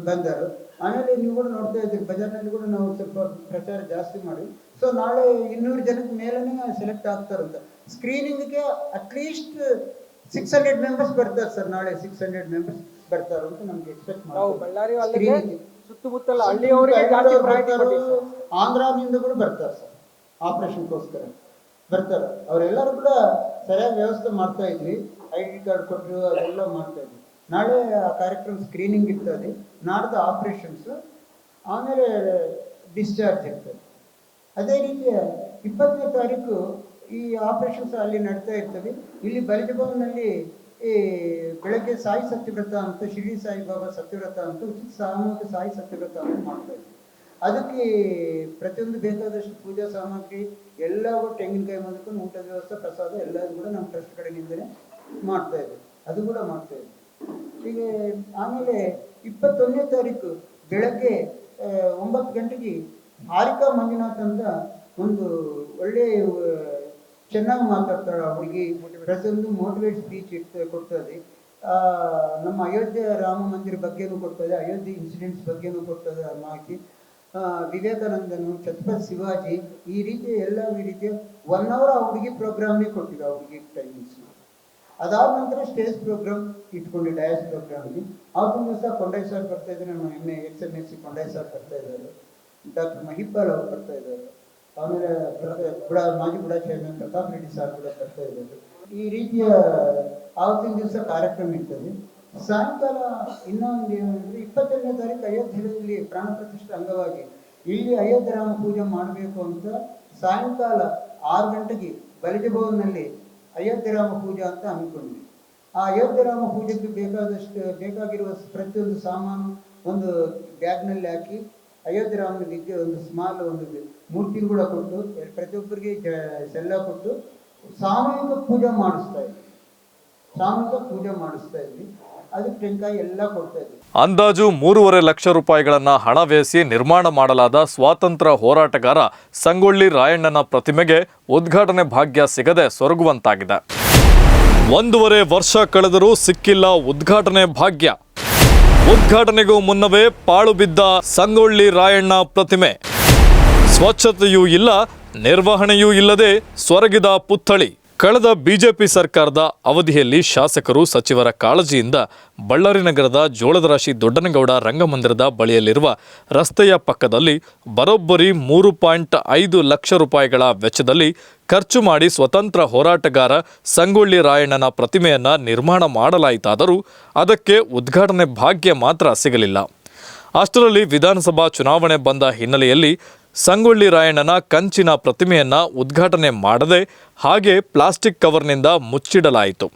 ಬಂದರು. ಆಮೇಲೆ ನೀವು ಕೂಡ ನೋಡ್ತಾ ಇದ್ದೀರಿ ಬಜಾರ್ನಲ್ಲಿ ಕೂಡ ನಾವು ಸ್ವಲ್ಪ ಪ್ರಚಾರ ಜಾಸ್ತಿ ಮಾಡಿ. ಸೊ ನಾಳೆ ಇನ್ನೂರು ಜನಕ್ಕೆ ಮೇಲೇ ಸೆಲೆಕ್ಟ್ ಆಗ್ತಾರಂತ ಸ್ಕ್ರೀನಿಂಗ್ಗೆ at least six hundred members ಬರ್ತಾರೆ ಸರ್ ನಾಳೆ ಸಿಕ್ಸ್ ಹಂಡ್ರೆಡ್ ಮೆಂಬರ್ಸ್ ಬರ್ತಾರೆ ಅಂತ ನಮ್ಗೆ ಎಕ್ಸ್ಪೆಕ್ಟ್ ನಾವು ಬಳ್ಳಾರಿ ಸುತ್ತಮುತ್ತಲ ಹಳ್ಳಿಯವರಿಗೆ ಜಾಸ್ತಿ ಸರ್. ಆಂಧ್ರದಿಂದ ಕೂಡ ಬರ್ತಾರೆ ಸರ್ ಆಪರೇಷನ್ಗೋಸ್ಕರ. ಬರ್ತಾರೆ. ಅವರೆಲ್ಲರೂ ಕೂಡ ಸರಿಯಾಗಿ ವ್ಯವಸ್ಥೆ ಮಾಡ್ತಾ ಇದ್ವಿ. ಐ ಡಿ ಕಾರ್ಡ್ ಕೊಟ್ಟರು ಅದೆಲ್ಲ ಮಾಡ್ತಾ ಇದ್ವಿ. ನಾಳೆ ಆ ಕಾರ್ಯಕ್ರಮ ಸ್ಕ್ರೀನಿಂಗ್ ಇರ್ತದೆ ನಾಡ್ದು ಆಪರೇಷನ್ಸ್ ಆಮೇಲೆ ಡಿಸ್ಚಾರ್ಜ್ ಇರ್ತದೆ. ಅದೇ ರೀತಿ ಇಪ್ಪತ್ತನೇ ತಾರೀಕು ಈ ಆಪರೇಷನ್ಸ್ ಅಲ್ಲಿ ನಡೀತಾ ಇರ್ತದೆ. ಇಲ್ಲಿ ಬಲಿಜಭವನಲ್ಲಿ ಈ ಬೆಳಗ್ಗೆ ಸಾಯಿ ಸತ್ಯವ್ರತ ಅಂತ, ಶಿರ್ಡಿ ಸಾಯಿಬಾಬಾ ಸತ್ಯವ್ರತ ಅಂತ, ಉಚಿತ ಸಾಮೂಹಿಕ ಸಾಯಿ ಸತ್ಯವ್ರತ ಅಂತ ಮಾಡ್ತಾ ಇದ್ವಿ ಅದಕ್ಕೆ ಪ್ರತಿಯೊಂದು ಬೇಕಾದಷ್ಟು ಪೂಜಾ ಸಾಮಗ್ರಿ ಎಲ್ಲವೂ ತೆಂಗಿನಕಾಯಿ ಮೊದಲು ಊಟದ ವ್ಯವಸ್ಥೆ, ಪ್ರಸಾದ ಎಲ್ಲದೂ ಕೂಡ ನಮ್ಮ ಟ್ರಸ್ಟ್ ಕಡೆಯಿಂದಲೇ ಮಾಡ್ತಾ ಇದ್ವಿ ಅದು ಕೂಡ ಮಾಡ್ತಾ ಇದ್ವಿ ಈಗ ಆಮೇಲೆ ಇಪ್ಪತ್ತೊಂದನೇ ತಾರೀಕು ಬೆಳಗ್ಗೆ ಒಂಬತ್ತು ಗಂಟೆಗೆ ಹಾರಿಕಾ ಮಂಜುನಾಥ್ ಅಂತ ಒಂದು ಒಳ್ಳೆ ಚೆನ್ನಾಗಿ ಮಾತಾಡ್ತಾಳೆ ಆ ಹುಡುಗಿ ಪ್ರತಿಯೊಂದು ಮೋಟಿವೇಟ್ ಸ್ಪೀಚ್ ಇರ್ತದೆ ಕೊಡ್ತದೆ ನಮ್ಮ ಅಯೋಧ್ಯೆ ರಾಮ ಮಂದಿರ ಬಗ್ಗೆನೂ ಕೊಡ್ತದೆ ಅಯೋಧ್ಯೆ ಇನ್ಸಿಡೆಂಟ್ಸ್ ಬಗ್ಗೆನೂ ಕೊಡ್ತದೆ ಮಾಹಿತಿ. ವಿವೇಕಾನಂದನು ಛತ್ರಪತಿ ಶಿವಾಜಿ ಈ ರೀತಿ ಎಲ್ಲ ಈ ರೀತಿಯ ಒನ್ ಅವರ್ ಆ ಹುಡುಗಿ ಪ್ರೋಗ್ರಾಮ್ನೇ ಕೊಟ್ಟಿವಿ ಆ ಹುಡುಗಿ ಟೈಮಿಂಗ್ಸ್ ಅದಾದ ನಂತರ ಸ್ಟೇಜ್ ಪ್ರೋಗ್ರಾಮ್ ಇಟ್ಕೊಂಡು ಡಯಾಸ್ ಪ್ರೋಗ್ರಾಮ್ಗೆ ಅವತ್ತಿನ ಸಹ ಕೊಂಡೈ ಸರ್ ಬರ್ತಾ ಇದ್ದಾರೆ, ನಮ್ಮ M A X S C ಕೊಂಡೈ sir ಬರ್ತಾ ಇದ್ದಾರೆ. ಡಾಕ್ಟರ್ ಮಹಿಪಾಲ್ ಅವರು ಬರ್ತಾ ಇದ್ದಾರೆ. ಆಮೇಲೆ ಬುಡ, ಮಾಜಿ ಬುಡ ಚೇರ್ಮನ್ ಪ್ರತಾಪ್ ರೆಡ್ಡಿ ಸರ್ ಕೂಡ ಬರ್ತಾ ಇದ್ದಾರೆ. ಈ ರೀತಿಯ ಆವತ್ತಿನ ದಿವಸ ಕಾರ್ಯಕ್ರಮ ಇರ್ತದೆ. ಸಾಯಂಕಾಲ ಇನ್ನೊಂದು ಏನಂದ್ರೆ ಇಪ್ಪತ್ತೆರಡನೇ ತಾರೀಕು ಅಯೋಧ್ಯೆಯಲ್ಲಿ ಪ್ರಾಣ ಪ್ರತಿಷ್ಠೆ ಅಂಗವಾಗಿ ಇಲ್ಲಿ ಅಯೋಧ್ಯೆ ರಾಮ ಪೂಜೆ ಮಾಡಬೇಕು ಅಂತ ಸಾಯಂಕಾಲ ಆರು ಗಂಟೆಗೆ ಬಲಿಜ ಅಯೋಧ್ಯೆ ರಾಮ ಪೂಜೆ ಅಂತ ಹಮ್ಮಿಕೊಂಡ್ವಿ ಆ ಅಯೋಧ್ಯರಾಮ ಪೂಜೆಗೆ ಬೇಕಾದಷ್ಟು ಬೇಕಾಗಿರುವ ಪ್ರತಿಯೊಂದು ಸಾಮಾನು ಒಂದು ಬ್ಯಾಗ್ನಲ್ಲಿ ಹಾಕಿ ಅಯೋಧ್ಯೆ ರಾಮನ ವಿದ್ಯೆ ಒಂದು ಸ್ಮಾಲ್ ಒಂದು ಮೂರ್ತಿ ಕೂಡ ಕೊಟ್ಟು ಪ್ರತಿಯೊಬ್ಬರಿಗೆ ಸೆಲ್ಲ ಕೊಟ್ಟು ಸಾಮೂಹಿಕ ಪೂಜೆ ಮಾಡಿಸ್ತಾ ಇದ್ವಿ. ಸಾಮೂಹಿಕ ಪೂಜೆ ಮಾಡಿಸ್ತಾ ಇದ್ವಿ. ಅದಕ್ಕೆ ಟೆಂಕಾಯಿ ಎಲ್ಲ ಕೊಡ್ತಾ ಇದ್ವಿ. ಅಂದಾಜು ಮೂರುವರೆ ಲಕ್ಷ ರೂಪಾಯಿಗಳನ್ನು ಹಣ ವ್ಯಯಿಸಿ ನಿರ್ಮಾಣ ಮಾಡಲಾದ ಸ್ವಾತಂತ್ರ್ಯ ಹೋರಾಟಗಾರ ಸಂಗೊಳ್ಳಿ ರಾಯಣ್ಣನ ಪ್ರತಿಮೆಗೆ ಉದ್ಘಾಟನೆ ಭಾಗ್ಯ ಸಿಗದೆ ಸೊರಗುವಂತಾಗಿದೆ. ಒಂದೂವರೆ ವರ್ಷ ಕಳೆದರೂ ಸಿಕ್ಕಿಲ್ಲ ಉದ್ಘಾಟನೆ ಭಾಗ್ಯ. ಉದ್ಘಾಟನೆಗೂ ಮುನ್ನವೇ ಪಾಳು ಬಿದ್ದ ಸಂಗೊಳ್ಳಿ ರಾಯಣ್ಣ ಪ್ರತಿಮೆ. ಸ್ವಚ್ಛತೆಯೂ ಇಲ್ಲ ನಿರ್ವಹಣೆಯೂ ಇಲ್ಲದೆ ಸೊರಗಿದ ಪುತ್ಥಳಿ. ಕಳೆದ ಬಿಜೆಪಿ ಸರ್ಕಾರದ ಅವಧಿಯಲ್ಲಿ ಶಾಸಕರು ಸಚಿವರ ಕಾಳಜಿಯಿಂದ ಬಳ್ಳಾರಿ ನಗರದ ಜೋಳದ ರಾಶಿ ದೊಡ್ಡನಗೌಡ ರಂಗಮಂದಿರದ ಬಳಿಯಲ್ಲಿರುವ ರಸ್ತೆಯ ಪಕ್ಕದಲ್ಲಿ ಬರೋಬ್ಬರಿ ಮೂರು ಪಾಯಿಂಟ್ ಐದು ಲಕ್ಷ ರೂಪಾಯಿಗಳ ವೆಚ್ಚದಲ್ಲಿ ಖರ್ಚು ಮಾಡಿ ಸ್ವತಂತ್ರ ಹೋರಾಟಗಾರ ಸಂಗೊಳ್ಳಿ ರಾಯಣ್ಣನ ಪ್ರತಿಮೆಯನ್ನು ನಿರ್ಮಾಣ ಮಾಡಲಾಯಿತಾದರೂ ಅದಕ್ಕೆ ಉದ್ಘಾಟನೆ ಭಾಗ್ಯ ಮಾತ್ರ ಸಿಗಲಿಲ್ಲ. ಅಷ್ಟರಲ್ಲಿ ವಿಧಾನಸಭಾ ಚುನಾವಣೆ ಬಂದ ಹಿನ್ನೆಲೆಯಲ್ಲಿ ಸಂಗೊಳ್ಳಿ ರಾಯಣ್ಣನ ಕಂಚಿನ ಪ್ರತಿಮೆಯನ್ನು ಉದ್ಘಾಟನೆ ಮಾಡದೆ ಹಾಗೆ ಪ್ಲಾಸ್ಟಿಕ್ ಕವರ್ನಿಂದ ಮುಚ್ಚಿಡಲಾಯಿತು.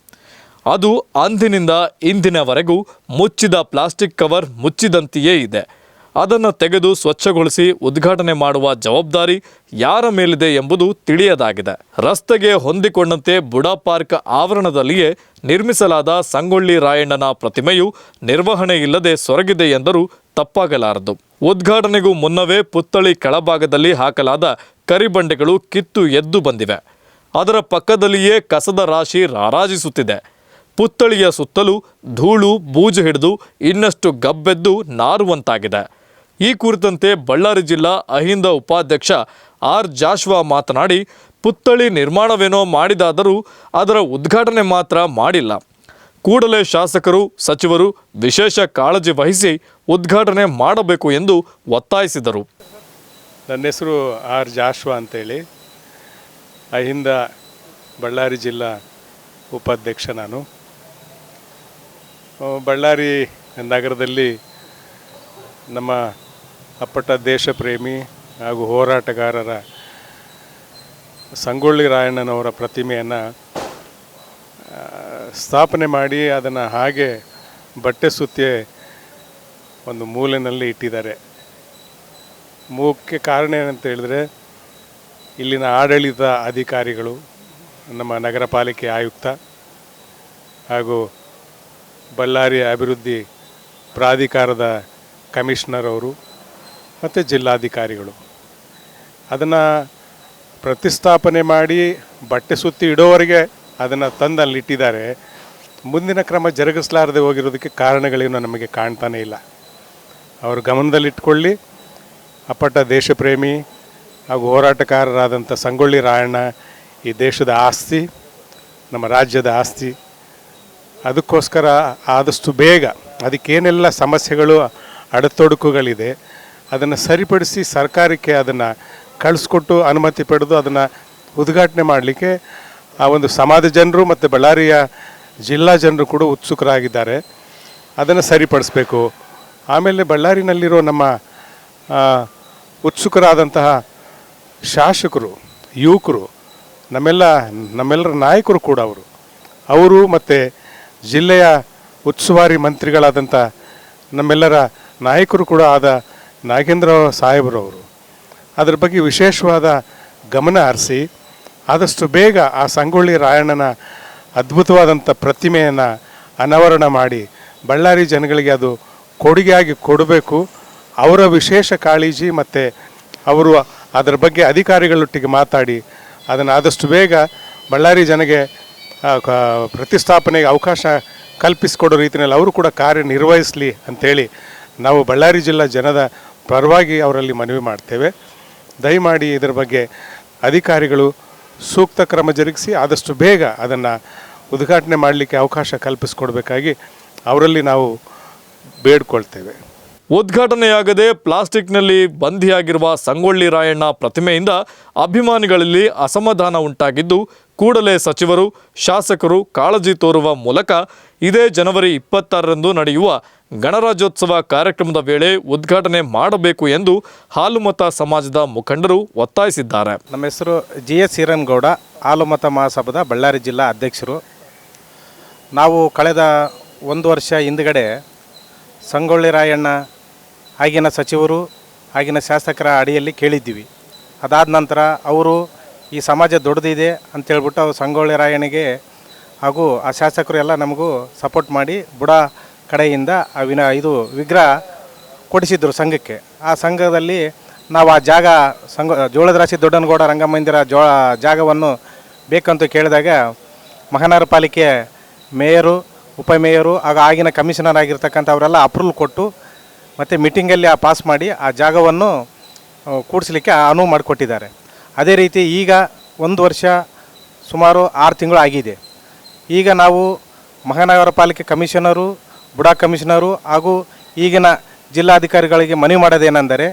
ಅದು ಅಂದಿನಿಂದ ಇಂದಿನವರೆಗೂ ಮುಚ್ಚಿದ ಪ್ಲಾಸ್ಟಿಕ್ ಕವರ್ ಮುಚ್ಚಿದಂತೆಯೇ ಇದೆ. ಅದನ್ನು ತೆಗೆದು ಸ್ವಚ್ಛಗೊಳಿಸಿ ಉದ್ಘಾಟನೆ ಮಾಡುವ ಜವಾಬ್ದಾರಿ ಯಾರ ಮೇಲಿದೆ ಎಂಬುದು ತಿಳಿಯದಾಗಿದೆ. ರಸ್ತೆಗೆ ಹೊಂದಿಕೊಂಡಂತೆ ಬುಡಾ ಪಾರ್ಕ್ ಆವರಣದಲ್ಲಿಯೇ ನಿರ್ಮಿಸಲಾದ ಸಂಗೊಳ್ಳಿ ರಾಯಣ್ಣನ ಪ್ರತಿಮೆಯು ನಿರ್ವಹಣೆ ಇಲ್ಲದೆ ಸೊರಗಿದೆ ಎಂದರೂ ತಪ್ಪಾಗಲಾರದು. ಉದ್ಘಾಟನೆಗೂ ಮುನ್ನವೇ ಪುತ್ಥಳಿ ಕೆಳಭಾಗದಲ್ಲಿ ಹಾಕಲಾದ ಕರಿಬಂಡೆಗಳು ಕಿತ್ತು ಎದ್ದು ಬಂದಿವೆ. ಅದರ ಪಕ್ಕದಲ್ಲಿಯೇ ಕಸದ ರಾಶಿ ರಾರಾಜಿಸುತ್ತಿದೆ. ಪುತ್ಥಳಿಯ ಸುತ್ತಲೂ ಧೂಳು, ಬೂಜು ಹಿಡಿದು ಇನ್ನಷ್ಟು ಗಬ್ಬೆದ್ದು ನಾರುವಂತಾಗಿದೆ. ಈ ಕುರಿತಂತೆ ಬಳ್ಳಾರಿ ಜಿಲ್ಲಾ ಅಹಿಂದ ಉಪಾಧ್ಯಕ್ಷ ಆರ್ ಜಾಶ್ವಾ ಮಾತನಾಡಿ, ಪುತ್ಥಳಿ ನಿರ್ಮಾಣವೇನೋ ಮಾಡಿದಾದರೂ ಅದರ ಉದ್ಘಾಟನೆ ಮಾತ್ರ ಮಾಡಿಲ್ಲ. ಕೂಡಲೇ ಶಾಸಕರು, ಸಚಿವರು ವಿಶೇಷ ಕಾಳಜಿ ವಹಿಸಿ ಉದ್ಘಾಟನೆ ಮಾಡಬೇಕು ಎಂದು ಒತ್ತಾಯಿಸಿದರು. ನನ್ನ ಹೆಸರು ಆರ್ ಜಾಶ್ವಾ ಅಂತೇಳಿ. ಅಹಿಂದ ಬಳ್ಳಾರಿ ಜಿಲ್ಲಾ ಉಪಾಧ್ಯಕ್ಷ ನಾನು. ಬಳ್ಳಾರಿ ನಗರದಲ್ಲಿ ನಮ್ಮ ಅಪ್ಪಟ ದೇಶ ಪ್ರೇಮಿ ಹಾಗೂ ಹೋರಾಟಗಾರರ ಸಂಗೊಳ್ಳಿ ರಾಯಣ್ಣನವರ ಪ್ರತಿಮೆಯನ್ನು ಸ್ಥಾಪನೆ ಮಾಡಿ ಅದನ್ನು ಹಾಗೆ ಬಟ್ಟೆ ಸುತ್ತಿ ಒಂದು ಮೂಲೆಯಲ್ಲಿ ಇಟ್ಟಿದ್ದಾರೆ. ಮುಖ್ಯ ಕಾರಣ ಏನಂತ ಹೇಳಿದ್ರೆ, ಇಲ್ಲಿನ ಆಡಳಿತ ಅಧಿಕಾರಿಗಳು, ನಮ್ಮ ನಗರ ಪಾಲಿಕೆ ಆಯುಕ್ತ ಹಾಗೂ ಬಳ್ಳಾರಿ ಅಭಿವೃದ್ಧಿ ಪ್ರಾಧಿಕಾರದ ಕಮಿಷನರ್ ಅವರು ಮತ್ತು ಜಿಲ್ಲಾಧಿಕಾರಿಗಳು. ಅದನ್ನು ಪ್ರತಿಷ್ಠಾಪನೆ ಮಾಡಿ ಬಟ್ಟೆ ಸುತ್ತಿ ಇಡೋವರೆಗೆ ಅದನ್ನು ತಂದು ಅಲ್ಲಿ ಇಟ್ಟಿದ್ದಾರೆ ಮುಂದಿನ ಕ್ರಮ ಜರುಗಿಸಲಾರದೆ ಹೋಗಿರೋದಕ್ಕೆ ಕಾರಣಗಳೇನು ನಮಗೆ ಕಾಣ್ತಾನೇ ಇಲ್ಲ. ಅವರು ಗಮನದಲ್ಲಿಟ್ಕೊಳ್ಳಿ. ಅಪ್ಪಟ ದೇಶಪ್ರೇಮಿ ಹಾಗೂ ಹೋರಾಟಗಾರರಾದಂಥ ಸಂಗೊಳ್ಳಿ ರಾಯಣ್ಣ ಈ ದೇಶದ ಆಸ್ತಿ, ನಮ್ಮ ರಾಜ್ಯದ ಆಸ್ತಿ. ಅದಕ್ಕೋಸ್ಕರ ಆದಷ್ಟು ಬೇಗ ಅದಕ್ಕೇನೆಲ್ಲ ಸಮಸ್ಯೆಗಳು, ಅಡತೊಡಕುಗಳಿದೆ, ಅದನ್ನು ಸರಿಪಡಿಸಿ ಸರ್ಕಾರಕ್ಕೆ ಅದನ್ನು ಕಳಿಸ್ಕೊಟ್ಟು ಅನುಮತಿ ಪಡೆದು ಅದನ್ನು ಉದ್ಘಾಟನೆ ಮಾಡಲಿಕ್ಕೆ ಆ ಒಂದು ಸಮಾಜ ಜನರು ಮತ್ತು ಬಳ್ಳಾರಿಯ ಜಿಲ್ಲಾ ಜನರು ಕೂಡ ಉತ್ಸುಕರಾಗಿದ್ದಾರೆ. ಅದನ್ನು ಸರಿಪಡಿಸ್ಬೇಕು. ಆಮೇಲೆ ಬಳ್ಳಾರಿನಲ್ಲಿರೋ ನಮ್ಮ ಉತ್ಸುಕರಾದಂತಹ ಶಾಸಕರು, ಯುವಕರು, ನಮ್ಮೆಲ್ಲ, ನಮ್ಮೆಲ್ಲರ ನಾಯಕರು ಕೂಡ ಅವರು. ಅವರು ಮತ್ತು ಜಿಲ್ಲೆಯ ಉತ್ಸುವಾರಿ ಮಂತ್ರಿಗಳಾದಂಥ ನಮ್ಮೆಲ್ಲರ ನಾಯಕರು ಕೂಡ ಆದ ನಾಗೇಂದ್ರ ಸಾಹೇಬರವರು ಅದರ ಬಗ್ಗೆ ವಿಶೇಷವಾದ ಗಮನ ಹರಿಸಿ, ಆದಷ್ಟು ಬೇಗ ಆ ಸಂಗೊಳ್ಳಿ ರಾಯಣ್ಣನ ಅದ್ಭುತವಾದಂಥ ಪ್ರತಿಮೆಯನ್ನು ಅನಾವರಣ ಮಾಡಿ ಬಳ್ಳಾರಿ ಜನಗಳಿಗೆ ಅದು ಕೊಡುಗೆಯಾಗಿ ಕೊಡಬೇಕು. ಅವರ ವಿಶೇಷ ಕಾಳಜಿ ಮತ್ತು ಅವರು ಅದರ ಬಗ್ಗೆ ಅಧಿಕಾರಿಗಳೊಟ್ಟಿಗೆ ಮಾತಾಡಿ ಅದನ್ನು ಆದಷ್ಟು ಬೇಗ ಬಳ್ಳಾರಿ ಜನಗೆ ಪ್ರತಿಷ್ಠಾಪನೆಗೆ ಅವಕಾಶ ಕಲ್ಪಿಸಿಕೊಡೋ ರೀತಿಯಲ್ಲಿ ಅವರು ಕೂಡ ಕಾರ್ಯನಿರ್ವಹಿಸಲಿ ಅಂಥೇಳಿ ನಾವು ಬಳ್ಳಾರಿ ಜಿಲ್ಲಾ ಜನದ ಪರವಾಗಿ ಅವರಲ್ಲಿ ಮನವಿ ಮಾಡ್ತೇವೆ. ದಯಮಾಡಿ ಇದರ ಬಗ್ಗೆ ಅಧಿಕಾರಿಗಳು ಸೂಕ್ತ ಕ್ರಮ ಜರುಗಿಸಿ ಆದಷ್ಟು ಬೇಗ ಅದನ್ನು ಉದ್ಘಾಟನೆ ಮಾಡಲಿಕ್ಕೆ ಅವಕಾಶ ಕಲ್ಪಿಸಿಕೊಡ್ಬೇಕಾಗಿ ಅವರಲ್ಲಿ ನಾವು ಬೇಡ್ಕೊಳ್ತೇವೆ. ಉದ್ಘಾಟನೆಯಾಗದೆ ಪ್ಲಾಸ್ಟಿಕ್ನಲ್ಲಿ ಬಂಧಿಯಾಗಿರುವ ಸಂಗೊಳ್ಳಿ ರಾಯಣ್ಣ ಪ್ರತಿಮೆಯಿಂದ ಅಭಿಮಾನಿಗಳಲ್ಲಿ ಅಸಮಾಧಾನ ಉಂಟಾಗಿದ್ದು, ಕೂಡಲೇ ಸಚಿವರು, ಶಾಸಕರು ಕಾಳಜಿ ತೋರುವ ಮೂಲಕ ಇದೇ ಜನವರಿ ಇಪ್ಪತ್ತಾರರಂದು ನಡೆಯುವ ಗಣರಾಜ್ಯೋತ್ಸವ ಕಾರ್ಯಕ್ರಮದ ವೇಳೆ ಉದ್ಘಾಟನೆ ಮಾಡಬೇಕು ಎಂದು ಹಾಲುಮತ ಸಮಾಜದ ಮುಖಂಡರು ಒತ್ತಾಯಿಸಿದ್ದಾರೆ. ನಮ್ಮ ಹೆಸರು ಜಿ ಎಸ್ ಹಿರನ್ಗೌಡ, ಹಾಲುಮತ ಮಹಾಸಭಾದ ಬಳ್ಳಾರಿ ಜಿಲ್ಲಾ ಅಧ್ಯಕ್ಷರು. ನಾವು ಕಳೆದ ಒಂದು ವರ್ಷ ಹಿಂದ್ಗಡೆ ಸಂಗೊಳ್ಳಿ ರಾಯಣ್ಣ ಆಗಿನ ಸಚಿವರು, ಆಗಿನ ಶಾಸಕರ ಅಡಿಯಲ್ಲಿ ಕೇಳಿದ್ದೀವಿ. ಅದಾದ ನಂತರ ಅವರು, ಈ ಸಮಾಜ ದೊಡ್ಡದಿದೆ ಅಂತೇಳ್ಬಿಟ್ಟು ಅವರು ಸಂಗೊಳ್ಳಿ ರಾಯಣ್ಣಗೆ ಹಾಗೂ ಆ ಶಾಸಕರು ಎಲ್ಲ ನಮಗೂ ಸಪೋರ್ಟ್ ಮಾಡಿ ಬುಡ ಕಡೆಯಿಂದ ಆ ವಿನ, ಇದು ವಿಗ್ರಹ ಕೊಡಿಸಿದ್ರು ಸಂಘಕ್ಕೆ. ಆ ಸಂಘದಲ್ಲಿ ನಾವು ಆ ಜಾಗ ಸಂಘ ಜೋಳದ ರಾಶಿ ದೊಡ್ಡನಗೌಡ ರಂಗಮಂದಿರ ಜೋ, ಜಾಗವನ್ನು ಬೇಕಂತ ಕೇಳಿದಾಗ ಮಹಾನಗರ ಪಾಲಿಕೆ ಮೇಯರು ಉಪಮೇಯರು ಹಾಗೂ ಆಗಿನ ಕಮಿಷನರ್ ಆಗಿರ್ತಕ್ಕಂಥವರೆಲ್ಲ ಅಪ್ರೂವಲ್ ಕೊಟ್ಟು ಮತ್ತು ಮೀಟಿಂಗಲ್ಲಿ ಆ ಪಾಸ್ ಮಾಡಿ ಆ ಜಾಗವನ್ನು ಕೂಡಿಸ್ಲಿಕ್ಕೆ ಅನುವು ಮಾಡಿಕೊಟ್ಟಿದ್ದಾರೆ. ಅದೇ ರೀತಿ ಈಗ ಒಂದು ವರ್ಷ ಸುಮಾರು ಆರು ತಿಂಗಳು ಆಗಿದೆ. ಈಗ ನಾವು ಮಹಾನಗರ ಪಾಲಿಕೆ ಕಮಿಷನರು, ಬುಡಾ ಕಮಿಷನರು ಹಾಗೂ ಈಗಿನ ಜಿಲ್ಲಾಧಿಕಾರಿಗಳಿಗೆ ಮನವಿ ಮಾಡೋದೇನೆಂದರೆ,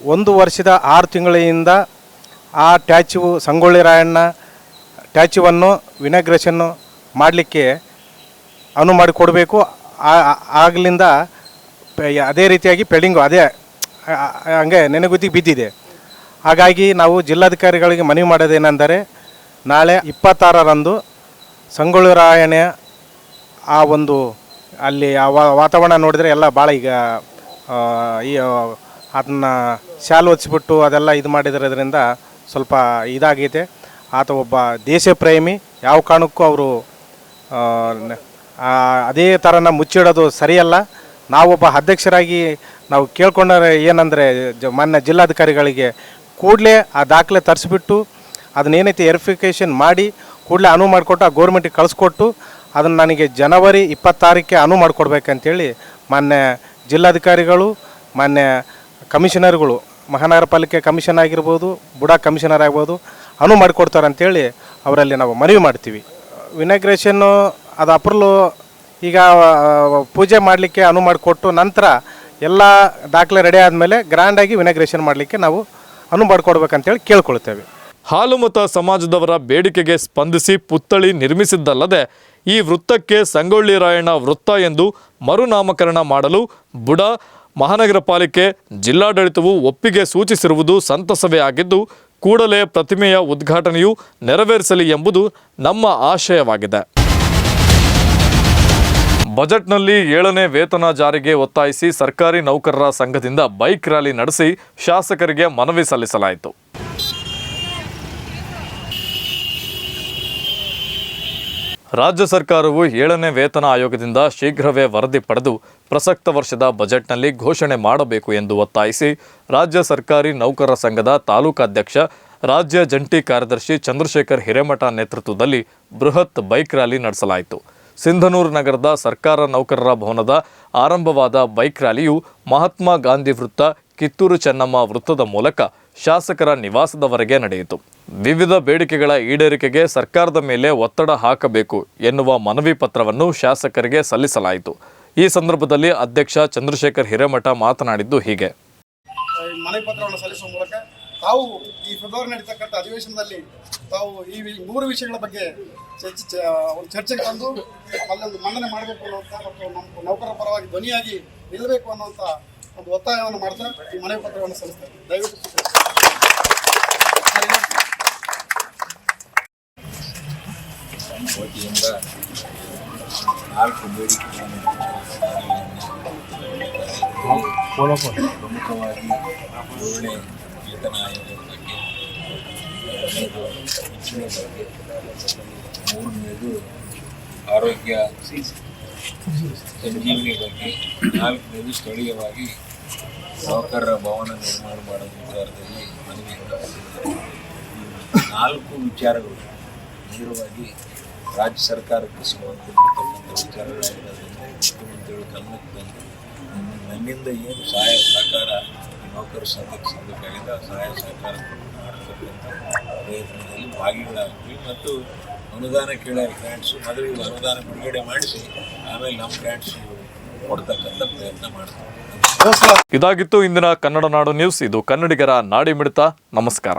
ಒಂದು ವರ್ಷದ ಆರು ತಿಂಗಳಿಂದ ಆ ಟ್ಯಾಚು ಸಂಗೊಳ್ಳಿ ರಾಯಣ್ಣ ಟ್ಯಾಚುವನ್ನು ವಿನಾಗ್ರೇಷನ್ನು ಮಾಡಲಿಕ್ಕೆ ಅನುವು ಮಾಡಿಕೊಡಬೇಕು. ಆಗಲಿಂದ ಅದೇ ರೀತಿಯಾಗಿ ಪೆಂಡಿಂಗು ಅದೇ ಹಂಗೆ ನೆನೆಗುದಿಗೆ ಬಿದ್ದಿದೆ. ಹಾಗಾಗಿ ನಾವು ಜಿಲ್ಲಾಧಿಕಾರಿಗಳಿಗೆ ಮನವಿ ಮಾಡೋದೇನೆಂದರೆ, ನಾಳೆ ಇಪ್ಪತ್ತಾರರಂದು ಸಂಗೊಳ್ಳಿ ರಾಯಣ್ಣ ಆ ಒಂದು ಅಲ್ಲಿ ಆ ವಾತಾವರಣ ನೋಡಿದರೆ ಎಲ್ಲ ಭಾಳ ಈಗ ಈ ಅದನ್ನ ಶಾಲ್ ಹೊಚ್ಚಿಬಿಟ್ಟು ಅದೆಲ್ಲ ಇದು ಮಾಡಿದ್ರದ್ರಿಂದ ಸ್ವಲ್ಪ ಇದಾಗೈತೆ. ಆತ ಒಬ್ಬ ದೇಶ ಪ್ರೇಮಿ ಯಾವ ಕಾರಣಕ್ಕೂ ಅವರು ಅದೇ ಥರನ ಮುಚ್ಚಿಡೋದು ಸರಿಯಲ್ಲ. ನಾವೊಬ್ಬ ಅಧ್ಯಕ್ಷರಾಗಿ ನಾವು ಕೇಳ್ಕೊಂಡ್ರೆ ಏನಂದರೆ, ಜ ಮಾನ್ಯ ಜಿಲ್ಲಾಧಿಕಾರಿಗಳಿಗೆ ಕೂಡಲೇ ಆ ದಾಖಲೆ ತರಿಸ್ಬಿಟ್ಟು ಅದನ್ನೇನೈತಿ ವೆರಿಫಿಕೇಷನ್ ಮಾಡಿ ಕೂಡಲೇ ಅನುವು ಮಾಡಿಕೊಟ್ಟು ಆ ಗೌರ್ಮೆಂಟಿಗೆ ಕಳಿಸ್ಕೊಟ್ಟು ಅದನ್ನು ನನಗೆ ಜನವರಿ ಇಪ್ಪತ್ತಾರಕ್ಕೆ ಅನುವು ಮಾಡಿಕೊಡ್ಬೇಕಂತೇಳಿ ಮಾನ್ಯ ಜಿಲ್ಲಾಧಿಕಾರಿಗಳು, ಮಾನ್ಯ ಕಮಿಷನರ್ಗಳು, ಮಹಾನಗರ ಪಾಲಿಕೆ ಕಮಿಷನ್ ಆಗಿರ್ಬೋದು, ಬುಡಾ ಕಮಿಷನರ್ ಆಗ್ಬೋದು ಅನುವು ಮಾಡಿಕೊಡ್ತಾರೆ ಅಂತೇಳಿ ಅವರಲ್ಲಿ ನಾವು ಮನವಿ ಮಾಡ್ತೀವಿ. ವಿನಾಗ್ರೇಷನ್ನು ಅದು ಅಪ್ರೂಲು ಈಗ ಪೂಜೆ ಮಾಡಲಿಕ್ಕೆ ಅನುವು ಮಾಡಿಕೊಟ್ಟು ನಂತರ ಎಲ್ಲ ದಾಖಲೆ ರೆಡಿ ಆದಮೇಲೆ ಗ್ರ್ಯಾಂಡಾಗಿ ವಿನಾಗ್ರೇಷನ್ ಮಾಡಲಿಕ್ಕೆ ನಾವು ಅನುವು ಮಾಡಿಕೊಡ್ಬೇಕಂತೇಳಿ ಕೇಳ್ಕೊಳ್ತೇವೆ. ಹಾಲುಮತ ಸಮಾಜದವರ ಬೇಡಿಕೆಗೆ ಸ್ಪಂದಿಸಿ ಪುತ್ಥಳಿ ನಿರ್ಮಿಸಿದ್ದಲ್ಲದೆ ಈ ವೃತ್ತಕ್ಕೆ ಸಂಗೊಳ್ಳಿ ರಾಯಣ್ಣ ವೃತ್ತ ಎಂದು ಮರುನಾಮಕರಣ ಮಾಡಲು ಬುಡ, ಮಹಾನಗರ ಪಾಲಿಕೆ ಜಿಲ್ಲಾಡಳಿತವು ಒಪ್ಪಿಗೆ ಸೂಚಿಸಿರುವುದು ಸಂತಸವೇ ಆಗಿದ್ದು, ಕೂಡಲೇ ಪ್ರತಿಮೆಯ ಉದ್ಘಾಟನೆಯು ನೆರವೇರಿಸಲಿ ಎಂಬುದು ನಮ್ಮ ಆಶಯವಾಗಿದೆ. ಬಜೆಟ್ನಲ್ಲಿ ಏಳನೇ ವೇತನ ಜಾರಿಗೆ ಒತ್ತಾಯಿಸಿ ಸರ್ಕಾರಿ ನೌಕರರ ಸಂಘದಿಂದ ಬೈಕ್ ರ್ಯಾಲಿ ನಡೆಸಿ ಶಾಸಕರಿಗೆ ಮನವಿ ಸಲ್ಲಿಸಲಾಯಿತು. ರಾಜ್ಯ ಸರ್ಕಾರವು ಏಳನೇ ವೇತನ ಆಯೋಗದಿಂದ ಶೀಘ್ರವೇ ವರದಿ ಪಡೆದು ಪ್ರಸಕ್ತ ವರ್ಷದ ಬಜೆಟ್ನಲ್ಲಿ ಘೋಷಣೆ ಮಾಡಬೇಕು ಎಂದು ಒತ್ತಾಯಿಸಿ ರಾಜ್ಯ ಸರ್ಕಾರಿ ನೌಕರರ ಸಂಘದ ತಾಲೂಕಾಧ್ಯಕ್ಷ ರಾಜ್ಯ ಜಂಟಿ ಕಾರ್ಯದರ್ಶಿ ಚಂದ್ರಶೇಖರ್ ಹಿರೇಮಠ ನೇತೃತ್ವದಲ್ಲಿ ಬೃಹತ್ ಬೈಕ್ ರ್ಯಾಲಿ ನಡೆಸಲಾಯಿತು. ಸಿಂಧನೂರು ನಗರದ ಸರ್ಕಾರ ನೌಕರರ ಭವನದ ಆರಂಭವಾದ ಬೈಕ್ ರ್ಯಾಲಿಯು ಮಹಾತ್ಮ ಗಾಂಧಿ ವೃತ್ತ ಕಿತ್ತೂರು ಚೆನ್ನಮ್ಮ ವೃತ್ತದ ಮೂಲಕ ಶಾಸಕರ ನಿವಾಸದವರೆಗೆ ನಡೆಯಿತು. ವಿವಿಧ ಬೇಡಿಕೆಗಳ ಈಡೇರಿಕೆಗೆ ಸರ್ಕಾರದ ಮೇಲೆ ಒತ್ತಡ ಹಾಕಬೇಕು ಎನ್ನುವ ಮನವಿ ಪತ್ರವನ್ನು ಶಾಸಕರಿಗೆ ಸಲ್ಲಿಸಲಾಯಿತು. ಈ ಸಂದರ್ಭದಲ್ಲಿ ಅಧ್ಯಕ್ಷ ಚಂದ್ರಶೇಖರ್ ಹಿರೇಮಠ ಮಾತನಾಡಿದ್ದು ಹೀಗೆ. ಮನವಿ ಪತ್ರವನ್ನು ಸಲ್ಲಿಸುವ ತಾವು ಈ ಫೆಬ್ರವರಿ ನಡೀತಕ್ಕಂಥ ಅಧಿವೇಶನದಲ್ಲಿ ತಾವು ಈ ಮೂರು ವಿಷಯಗಳ ಬಗ್ಗೆ ಚರ್ಚೆ ಒಂದು ಚರ್ಚೆಗೆ ತಂದು ಅಲ್ಲೊಂದು ಮಂಡನೆ ಮಾಡಬೇಕು ಅನ್ನುವಂಥ ಮತ್ತು ನಮ್ಮ ನೌಕರರ ಪರವಾಗಿ ಧ್ವನಿಯಾಗಿ ನಿಲ್ಲಬೇಕು ಅನ್ನುವಂಥ ಒಂದು ಒತ್ತಾಯವನ್ನು ಮಾಡ್ತಾ ಈ ಮನವಿ ಪತ್ರವನ್ನು ಸಲ್ಲಿಸ್ತಾರೆ. ದಯವಿಟ್ಟು ಪ್ರಮುಖವಾಗಿ ಏಳನೇ ಮೂರನೇದು ಆರೋಗ್ಯ, ಸಂಜೀವಿನಿ ಬಗ್ಗೆ ನಾಲ್ಕನೇದು ಸ್ಥಳೀಯವಾಗಿ ನೌಕರರ ಭವನ ನಿರ್ಮಾಣ ಮಾಡುವ ವಿಚಾರದಲ್ಲಿ ಮನವಿ. ನಾಲ್ಕು ವಿಚಾರಗಳು ನೇರವಾಗಿ ರಾಜ್ಯ ಸರ್ಕಾರಕ್ಕೆ ಸಂಬಂಧಪಟ್ಟಿರ್ತಕ್ಕಂಥ ವಿಚಾರಗಳಾಗಿರೋದ್ರಿಂದ ಮುಖ್ಯಮಂತ್ರಿಗಳು ಗಮನಕ್ಕೆ ಬಂದು ನನ್ನಿಂದ ಏನು ಸಹಾಯ ಸಹಕಾರ ನೌಕರ ಸಂಘಕ್ಕೆ ಸಿಗಬೇಕಾಗಿದೆ ಸಹಾಯ ಸಹಕಾರ ಮಾಡತಕ್ಕಂಥ ಪ್ರಯತ್ನದಲ್ಲಿ ಭಾಗಿಗಳಾಗ್ತೀವಿ ಮತ್ತು ಅನುದಾನ ಕೇಳೋ ಗ್ರ್ಯಾಂಟ್ಸು ಮೊದಲು ಇವು ಅನುದಾನ ಬಿಡುಗಡೆ ಮಾಡಿಸಿ, ಆಮೇಲೆ ನಮ್ಮ ಗ್ರ್ಯಾಂಟ್ಸು ಕೊಡ್ತಕ್ಕಂಥ ಪ್ರಯತ್ನ ಮಾಡ್ತೀವಿ. ಇದಾಗಿತ್ತು ಇಂದಿನ ಕನ್ನಡ ನಾಡು ನ್ಯೂಸ್ ಇದು ಕನ್ನಡಿಗರ ನಾಡಿ ಮಿಡಿತ ನಮಸ್ಕಾರ.